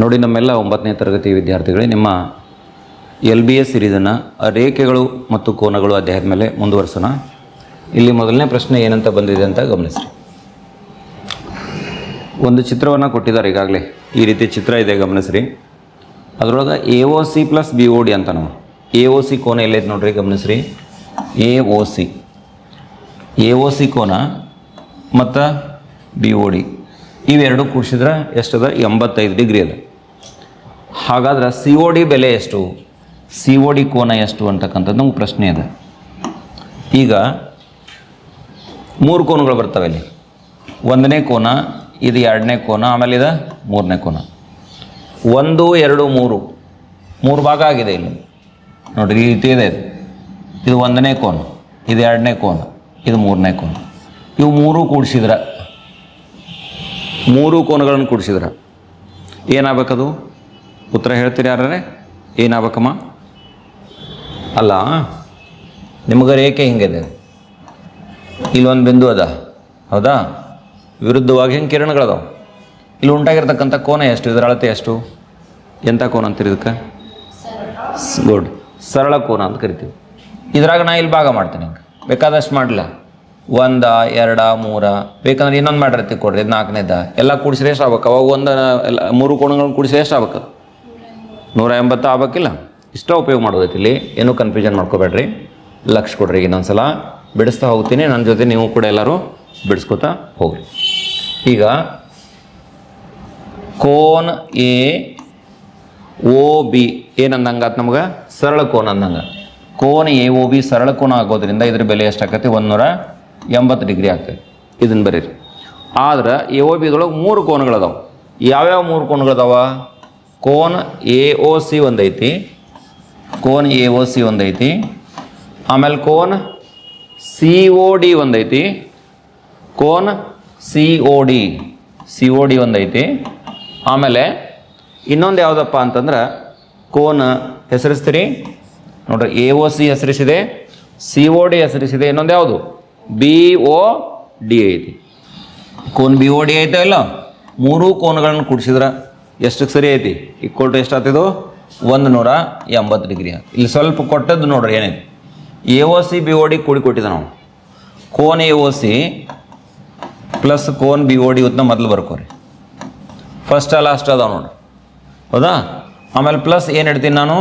ನೋಡಿ ನಮ್ಮೆಲ್ಲ ಒಂಬತ್ತನೇ ತರಗತಿ ವಿದ್ಯಾರ್ಥಿಗಳೇ, ನಿಮ್ಮ ಎಲ್ ಬಿ ಎಸ್ ಸಿರೀಸನ್ನು ರೇಖೆಗಳು ಮತ್ತು ಕೋನಗಳು ಅಧ್ಯಾಯದ ಮೇಲೆ ಮುಂದುವರಿಸೋಣ. ಇಲ್ಲಿ ಮೊದಲನೇ ಪ್ರಶ್ನೆ ಏನಂತ ಬಂದಿದೆ ಅಂತ ಗಮನಿಸಿ ಒಂದು ಚಿತ್ರವನ್ನು ಕೊಟ್ಟಿದ್ದಾರೆ ಈಗಾಗಲೇ. ಈ ರೀತಿ ಚಿತ್ರ ಇದೆ, ಗಮನಿಸ್ರಿ. ಅದರೊಳಗೆ A O C plus B O D ಅಂತ ನಾವು. ಎ ಒ ಸಿ ಕೋನ ಎಲ್ಲೈತೆ ನೋಡ್ರಿ, ಗಮನಿಸ್ರಿ. A O C. A O C ಕೋನ ಮತ್ತು ಬಿ ಓ ಡಿ. ಇವೆರಡು ಕೂಡಿಸಿದ್ರೆ ಎಷ್ಟದ? ಎಂಬತ್ತೈದು ಡಿಗ್ರಿ ಅದ. ಹಾಗಾದ್ರೆ ಸಿ ಒ ಡಿ ಬೆಲೆ ಎಷ್ಟು? ಸಿ ಒ ಡಿ ಕೋನ ಎಷ್ಟು ಅಂತಕ್ಕಂಥದ್ದು ನಮ್ಗೆ ಪ್ರಶ್ನೆ ಇದೆ. ಈಗ ಮೂರು ಕೋನಗಳು ಬರ್ತವೆ ಇಲ್ಲಿ ಒಂದನೇ ಕೋನ, ಇದು ಎರಡನೇ ಕೋನ, ಆಮೇಲೆ ಇದು ಮೂರನೇ ಕೋನ. ಒಂದು, ಎರಡು, ಮೂರು. ಮೂರು ಭಾಗ ಆಗಿದೆ ಇಲ್ಲಿ. ನೋಡಿರಿ, ಈ ರೀತಿ ಇದೆ ಇದು. ಇದು ಒಂದನೇ ಕೋನ, ಇದು ಎರಡನೇ ಕೋನ, ಇದು ಮೂರನೇ ಕೋನ. ಇವು ಮೂರು ಕೂಡಿಸಿದ್ರೆ ಮೂರು ಕೋನಗಳನ್ನು ಕೂಡಿಸಿದ್ರೆ. ಏನಾಗಬೇಕದು? ಉತ್ತರ ಹೇಳ್ತೀರಿ ಯಾರೇ ಏನಾಗಬೇಕಮ್ಮ? ಅಲ್ಲ ನಿಮಗೆ ರೇಖೆ ಹಿಂಗಿದೆ ಇಲ್ಲೊಂದು ಬಿಂದು ಅದ. ಹೌದಾ? ವಿರುದ್ಧವಾಗಿ ಹಿಂಗೆ ಕಿರಣಗಳದಾವ? ಇಲ್ಲಿ ಉಂಟಾಗಿರ್ತಕ್ಕಂಥ ಕೋನ ಎಷ್ಟು? ಇದರ ಅಳತೆ ಎಷ್ಟು? ಎಂಥ ಕೋನ ಅಂತೀರಿ ಇದಕ್ಕೆ? ಗುಡ್ ಸರಳ ಕೋನ ಅಂತ ಕರಿತೀವಿ. ಇದ್ರಾಗ ನಾ ಇಲ್ಲಿ ಭಾಗ ಮಾಡ್ತೀನಿ ಹಿಂಗೆ. ಬೇಕಾದಷ್ಟು ಮಾಡಲ? ಒಂದ, ಎರಡ, ಮೂರ. ಬೇಕಂದ್ರೆ ಇನ್ನೊಂದು ಮಾಡಿರ್ತೀವಿ ಕೊಡ್ರಿ ನಾಲ್ಕನೇದ. ಎಲ್ಲ ಕೂಡಿಸಿದ್ರೆ ಎಷ್ಟು ಆಗ್ಬೇಕು. ಅವಾಗ ಒಂದು, ಎಲ್ಲ ಮೂರು ಕೋಣಗಳನ್ನು ಕೂಡಿಸಿ ಎಷ್ಟು ಆಗ್ಬೇಕು ನೂರ ಎಂಬತ್ತು ಆಗ್ಬೇಕಿಲ್ಲ. ಇಷ್ಟ ಉಪಯೋಗ ಮಾಡೋದೈತಿ ಇಲ್ಲಿ. ಏನೂ ಕನ್ಫ್ಯೂಷನ್ ಮಾಡ್ಕೋಬೇಡ್ರಿ. ಲಕ್ಷ ಕೊಡ್ರಿ ಈಗ ಇನ್ನೊಂದು ಬಿಡಿಸ್ತಾ ಹೋಗ್ತೀನಿ. ನನ್ನ ಜೊತೆ ನೀವು ಕೂಡ ಎಲ್ಲರೂ ಬಿಡಿಸ್ಕೊತಾ ಹೋಗ್ರಿ. ಈಗ ಕೋನ್ ಎ, ಓ, ಬಿ. ಏನಂದಂಗಾತ್ ನಮ್ಗೆ? ಸರಳ ಕೋನ್ ಅಂದಂಗೆ. ಕೋನ್ ಎ, ಓ, ಬಿ ಸರಳ ಕೋನ ಆಗೋದ್ರಿಂದ ಇದ್ರ ಬೆಲೆ ಎಷ್ಟಾಕತಿ ಒಂದೂರ ಎಂಬತ್ತು ಡಿಗ್ರಿ ಆಗ್ತದೆ. ಇದನ್ನು ಬರೀರಿ. ಆದ್ರೆ ಎ ಓ ಬಿದೊಳಗೆ ಮೂರು ಕೋನಗಳದಾವೆ ಯಾವ್ಯಾವ ಮೂರು ಕೋನಗಳದಾವ ಕೋನ್ ಎ ಒ ಸಿ ಒಂದೈತಿ. ಕೋನ್ ಎ ಓ ಸಿ ಒಂದೈತಿ. ಆಮೇಲೆ ಕೋನ್ ಸಿ ಒ ಡಿ ಒಂದೈತಿ. Cone C O D C O D ಒಂದೈತಿ. ಆಮೇಲೆ ಇನ್ನೊಂದು ಯಾವುದಪ್ಪ ಅಂತಂದ್ರೆ ಕೋನ್ ಹೆಸರಿಸ್ತೀರಿ. ನೋಡ್ರಿ ಎ ಒ ಸಿ ಹೆಸರಿಸಿದೆ ಸಿ ಒ ಡಿ ಹೆಸರಿಸಿದೆ, ಇನ್ನೊಂದು ಯಾವುದು? ಒ ಡಿ ಐತಿ. ಕೋನ್ ಬಿ ಒ ಡಿ ಐತೆ ಇಲ್ಲ? ಮೂರೂ ಕೋನ್ಗಳನ್ನು ಕೂಡಿಸಿದ್ರೆ ಎಷ್ಟಕ್ಕೆ ಸರಿ ಐತಿ? ಈಕ್ವಲ್ ಟು ಎಷ್ಟು ಆಗ್ತಿದ್ದು ಒಂದು ನೂರ ಎಂಬತ್ತು ಡಿಗ್ರಿ. ಇಲ್ಲಿ ಸ್ವಲ್ಪ ಕೊಟ್ಟದ್ದು ನೋಡ್ರಿ ಏನೈತಿ A O C B O D ಕೂಡಿ ಕೊಟ್ಟಿದ್ದ ನಾವು. ಕೋನ್ ಎ ಒ ಸಿ ಪ್ಲಸ್ ಕೋನ್ ಬಿ ಒ ಡಿ ಇವತ್ತನ್ನ ಮೊದಲು ಬರ್ಕೋರಿ. ಫಸ್ಟ್ ಲಾಸ್ಟ್ ಅದಾವ ನೋಡ್ರಿ. ಹೌದಾ? ಆಮೇಲೆ ಪ್ಲಸ್ ಏನು ಇಡ್ತೀನಿ ನಾನು?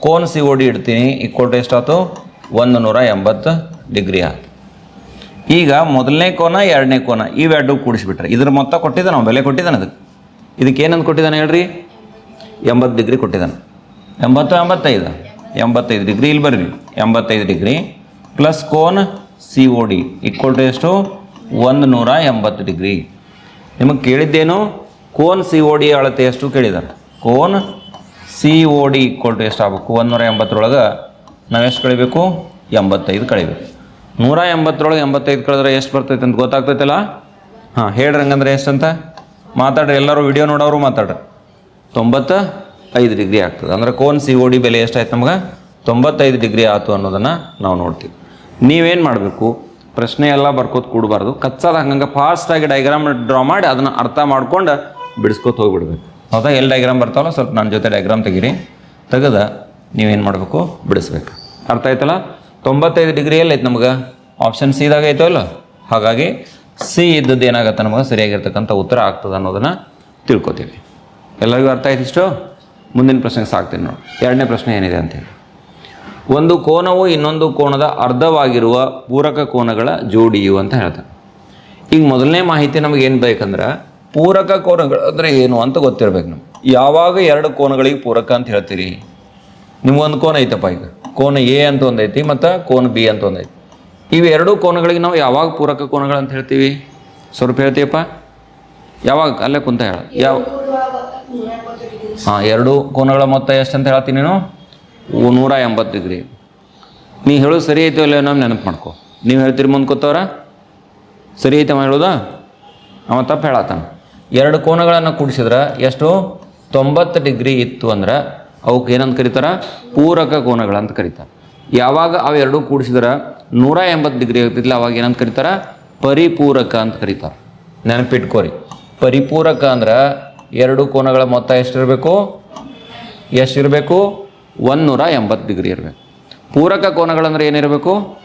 ಕೋನ್ ಸಿ ಒ ಡಿ ಇಡ್ತೀನಿ. ಈಕ್ವಲ್ ಟು ಎಷ್ಟಾಯ್ತು ಒಂದು ನೂರ ಎಂಬತ್ತು ಡಿಗ್ರಿ ಆಯ್ತು ಈಗ ಮೊದಲನೇ ಕೋನ, ಎರಡನೇ ಕೋನ ಇವೆರಡು ಕೂಡಿಸಿಬಿಟ್ರೆ ಇದ್ರ ಮೊತ್ತ ಕೊಟ್ಟಿದ್ದಾನೆ ನಾವು ಬೆಲೆ ಕೊಟ್ಟಿದ್ದಾನೆ ಅದಕ್ಕೆ. ಇದಕ್ಕೆ ಏನಂತ ಕೊಟ್ಟಿದ್ದಾನೆ ಹೇಳ್ರಿ? ಎಂಬತ್ತು ಡಿಗ್ರಿ ಕೊಟ್ಟಿದ್ದಾನೆ. ಎಂಬತ್ತು, ಎಂಬತ್ತೈದು? ಎಂಬತ್ತೈದು ಡಿಗ್ರಿ ಇಲ್ಲಿ ಬರ್ರಿ. ಎಂಬತ್ತೈದು degree plus cone C O D equal to ಎಷ್ಟು? ಒಂದು ನೂರ ಎಂಬತ್ತು ಡಿಗ್ರಿ ನಿಮಗೆ ಕೇಳಿದ್ದೇನು? ಕೋನ್ ಸಿ ಓ ಡಿ ಅಳತೆ ಎಷ್ಟು ಕೇಳಿದ್ದಾರೆ cone C O D equal to ಎಷ್ಟು ಆಗಬೇಕು? ಒಂದು ನೂರ ಎಂಬತ್ತರೊಳಗೆ ನಾವೆಷ್ಟು ಕಳಿಬೇಕು? ಎಂಬತ್ತೈದು ಕಳಿಬೇಕು. ನೂರ ಎಂಬತ್ತರೊಳಗೆ ಎಂಬತ್ತೈದು ಕಳೆದ್ರೆ ಎಷ್ಟು ಬರ್ತೈತೆ ಅಂತ ಗೊತ್ತಾಗ್ತೈತಲ್ಲ? ಹಾಂ ಹೇಳ್ರಿ ಹಂಗಂದ್ರೆ ಅಂತ ಮಾತಾಡ್ರಿ, ಎಲ್ಲರೂ ವಿಡಿಯೋ ನೋಡೋರು ಮಾತಾಡ್ರಿ. ತೊಂಬತ್ತ ಐದು ಡಿಗ್ರಿ ಆಗ್ತದೆ. ಅಂದ್ರೆ ಕೋನ್ ಸಿ ಒ ಡಿ ಬೆಲೆ ಎಷ್ಟಾಯ್ತು ನಮ್ಗೆ? ತೊಂಬತ್ತೈದು ಡಿಗ್ರಿ ಆಯಿತು ಅನ್ನೋದನ್ನು ನಾವು ನೋಡ್ತೀವಿ. ನೀವೇನು ಮಾಡಬೇಕು? ಪ್ರಶ್ನೆ ಎಲ್ಲ ಬರ್ಕೋತ ಕೂಡಬಾರ್ದು. ಕಚ್ಚಾದ ಹಂಗಂಗೆ ಫಾಸ್ಟಾಗಿ ಡೈಗ್ರಾಮ್ ಡ್ರಾ ಮಾಡಿ ಅದನ್ನು ಅರ್ಥ ಮಾಡ್ಕೊಂಡು ಬಿಡಿಸ್ಕೋತ ಹೋಗಿಬಿಡ್ಬೇಕು. ಹೌದಾ? ಎಲ್ಲಿ ಡೈಗ್ರಾಮ್ ಬರ್ತಾವಲ್ಲ? ಸ್ವಲ್ಪ ನನ್ನ ಜೊತೆ ಡೈಗ್ರಾಮ್ ತೆಗೀರಿ. ತೆಗೆದ ನೀವೇನು ಮಾಡಬೇಕು? ಬಿಡಿಸ್ಬೇಕು. ಅರ್ಥ ಆಯ್ತಲ್ಲ? ತೊಂಬತ್ತೈದು ಡಿಗ್ರಿ ಎಲ್ಲೈತೆ ನಮ್ಗೆ ಆಪ್ಷನ್ ಸಿದಾಗ ಐತೋ ಇಲ್ಲ? ಹಾಗಾಗಿ ಸಿ ಇದ್ದದ್ದು ಏನಾಗುತ್ತೆ ನಮಗೆ? ಸರಿಯಾಗಿರ್ತಕ್ಕಂಥ ಉತ್ತರ ಆಗ್ತದೆ ಅನ್ನೋದನ್ನು ತಿಳ್ಕೊತೀವಿ. ಎಲ್ಲರಿಗೂ ಅರ್ಥ ಆಯ್ತು ಇಷ್ಟು? ಮುಂದಿನ ಪ್ರಶ್ನೆಗೆ ಸಾಕ್ತೀನಿ ನೋಡಿ. ಎರಡನೇ ಪ್ರಶ್ನೆ ಏನಿದೆ ಅಂತೇಳಿ. ಒಂದು ಕೋನವು ಇನ್ನೊಂದು ಕೋನದ ಅರ್ಧವಾಗಿರುವ ಪೂರಕ ಕೋನಗಳ ಜೋಡಿಯು ಅಂತ ಹೇಳ್ತಾರೆ. ಈಗ ಮೊದಲನೇ ಮಾಹಿತಿ ನಮಗೆ ಏನು ಬೇಕಂದ್ರೆ ಪೂರಕ ಕೋನಗಳು ಅಂದರೆ ಏನು ಅಂತ ಗೊತ್ತಿರ್ಬೇಕು ನಮ್ಗೆ. ಯಾವಾಗ ಎರಡು ಕೋನಗಳಿಗೆ ಪೂರಕ ಅಂತ ಹೇಳ್ತೀರಿ? ನಿಮ್ಗೊಂದು ಕೋನ ಐತಪ್ಪ ಈಗ? ಕೋನ ಎ ಅಂತ ಒಂದೈತಿ ಮತ್ತು ಕೋನ ಬಿ ಅಂತ ಒಂದೈತಿ ಎರಡು ಕೋನಗಳಿಗೆ ನಾವು ಯಾವಾಗ ಪೂರಕ ಕೋನಗಳು ಅಂತ ಹೇಳ್ತೀವಿ? ಸ್ವಲ್ಪ ಹೇಳ್ತೀಯಪ್ಪ? ಯಾವಾಗ? ಅಲ್ಲೇ ಕುಂತ ಹೇಳ. ಯಾವ ಹಾಂ, ಎರಡು ಕೋನಗಳ ಮೊತ್ತ ಎಷ್ಟು ಅಂತ ಹೇಳ್ತೀನಿ ನೀನು? ನೂರ ಎಂಬತ್ತು ಡಿಗ್ರಿ. ನೀ ಹೇಳೋದು ಸರಿ ಐತೆ ಅಲ್ಲ ನಾವು ನೆನಪು ಮಾಡ್ಕೊ. ನೀವು ಹೇಳ್ತೀರಿ ಮುಂದೆ ಕೂತವ್ರ? ಸರಿ ಐತಮ್ಮ ಹೇಳೋದಾ? ಅವ ತಪ್ಪು ಹೇಳತ್ತಾನ. ಎರಡು ಕೋನಗಳನ್ನು ಕೂಡಿಸಿದ್ರೆ ಎಷ್ಟು? ತೊಂಬತ್ತು ಡಿಗ್ರಿ ಇತ್ತು ಅಂದ್ರೆ ಅವಕ್ಕೆ ಏನಂತ ಕರೀತಾರೆ? ಪೂರಕ ಕೋನಗಳಂತ ಕರೀತಾರೆ. ಯಾವಾಗ ಅವು ಎರಡೂ ಕೂಡಿಸಿದ್ರೆ ನೂರ ಎಂಬತ್ತು ಡಿಗ್ರಿ ಆಗ್ತಿದ್ಲ, ಅವಾಗ ಏನಂತ ಕರೀತಾರೆ? ಪರಿಪೂರಕ ಅಂತ ಕರೀತಾರೆ. ನೆನಪಿಟ್ಕೋರಿ. ಪರಿಪೂರಕ ಅಂದ್ರೆ ಎರಡು ಕೋನಗಳ ಮೊತ್ತ ಎಷ್ಟಿರಬೇಕು? ಎಷ್ಟಿರಬೇಕು? ಒಂದೂರ ಎಂಬತ್ತು ಡಿಗ್ರಿ ಇರಬೇಕು. ಪೂರಕ ಕೋನಗಳಂದ್ರೆ ಏನಿರಬೇಕು?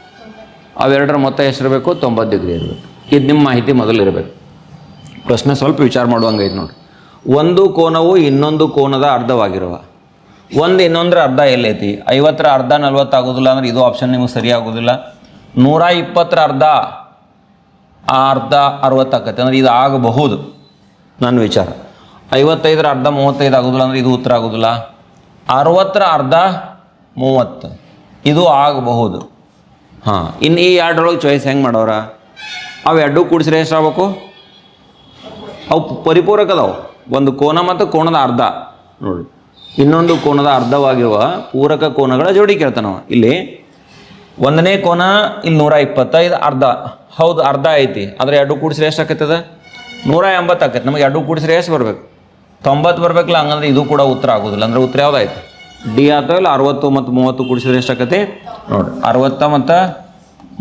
ಅವೆರಡರ ಮೊತ್ತ ಎಷ್ಟಿರಬೇಕು? ತೊಂಬತ್ತು ಡಿಗ್ರಿ ಇರಬೇಕು. ಇದು ನಿಮ್ಮ ಮಾಹಿತಿ ಮೊದಲಿರಬೇಕು ಪ್ರಶ್ನೆ ಸ್ವಲ್ಪ ವಿಚಾರ ಮಾಡುವಂಗೈತೆ ನೋಡಿ ಒಂದು ಕೋನವು ಇನ್ನೊಂದು ಕೋನದ ಅರ್ಧವಾಗಿರುವ. ಒಂದು ಇನ್ನೊಂದರ ಅರ್ಧ ಎಲ್ಲೈತಿ. ಐವತ್ತರ ಅರ್ಧ ನಲ್ವತ್ತು ಆಗೋದಿಲ್ಲ ಅಂದ್ರೆ ಇದು ಆಪ್ಷನ್ ನಿಮಗೆ ಸರಿ ಆಗೋದಿಲ್ಲ. ನೂರ ಇಪ್ಪತ್ತರ ಅರ್ಧ ಅರ್ಧ ಅರವತ್ತು ಆಕತ್ತೆ ಅಂದ್ರೆ ಇದು ಆಗಬಹುದು ನನ್ನ ವಿಚಾರ. ಐವತ್ತೈದರ ಅರ್ಧ ಮೂವತ್ತೈದು ಆಗೋದಿಲ್ಲ ಅಂದ್ರೆ ಇದು ಉತ್ತರ ಆಗೋದಿಲ್ಲ. ಅರವತ್ತರ ಅರ್ಧ ಮೂವತ್ತು, ಇದು ಆಗಬಹುದು. ಹಾಂ ಇನ್ನು ಈ ಎರಡರೊಳಗೆ ಚಾಯ್ಸ್ ಹೆಂಗೆ ಮಾಡೋರ? ಅವು ಎರಡು ಕೂಡಿಸಿದ್ರೆ ಎಷ್ಟು ಆಗ್ಬೇಕು? ಅವು ಪರಿಪೂರಕ ಅದಾವು ಒಂದು ಕೋನ ಮತ್ತು ಕೋಣದ ಅರ್ಧ. ನೋಡಿ. ಇನ್ನೊಂದು ಕೋನದ ಅರ್ಧವಾಗಿರುವ ಪೂರಕ ಕೋನಗಳ ಜೋಡಿ ಕೇಳ್ತಾನವ ಇಲ್ಲಿ ಒಂದನೇ ಕೋನ ಇಲ್ಲಿ ನೂರ ಇಪ್ಪತ್ತೈದು ಅರ್ಧ. ಹೌದು, ಅರ್ಧ ಐತಿ. ಆದರೆ ಎರಡು ಕೂಡಿಸಿದ್ರೆ ಎಷ್ಟು ಆಕೈತದ ನೂರ ಎಂಬತ್ತು ಆಕೈತೆ ನಮಗೆ ಎರಡು ಕೂಡಿಸಿದ್ರೆ ಎಷ್ಟು ಬರ್ಬೇಕು? ತೊಂಬತ್ತು ಬರ್ಬೇಕಲ್ಲ, ಹಂಗಂದ್ರೆ ಇದು ಕೂಡ ಉತ್ತರ ಆಗೋದಿಲ್ಲ. ಅಂದ್ರೆ ಉತ್ತರ ಯಾವ್ದಾಯ್ತು? ಡಿ ಆತ ಇಲ್ಲ, ಅರವತ್ತು ಮತ್ತು ಮೂವತ್ತು ಕೂಡಿಸಿದ್ರೆ ಎಷ್ಟು ಆಕೈತಿ ನೋಡಿ, ಅರವತ್ತ ಮತ್ತು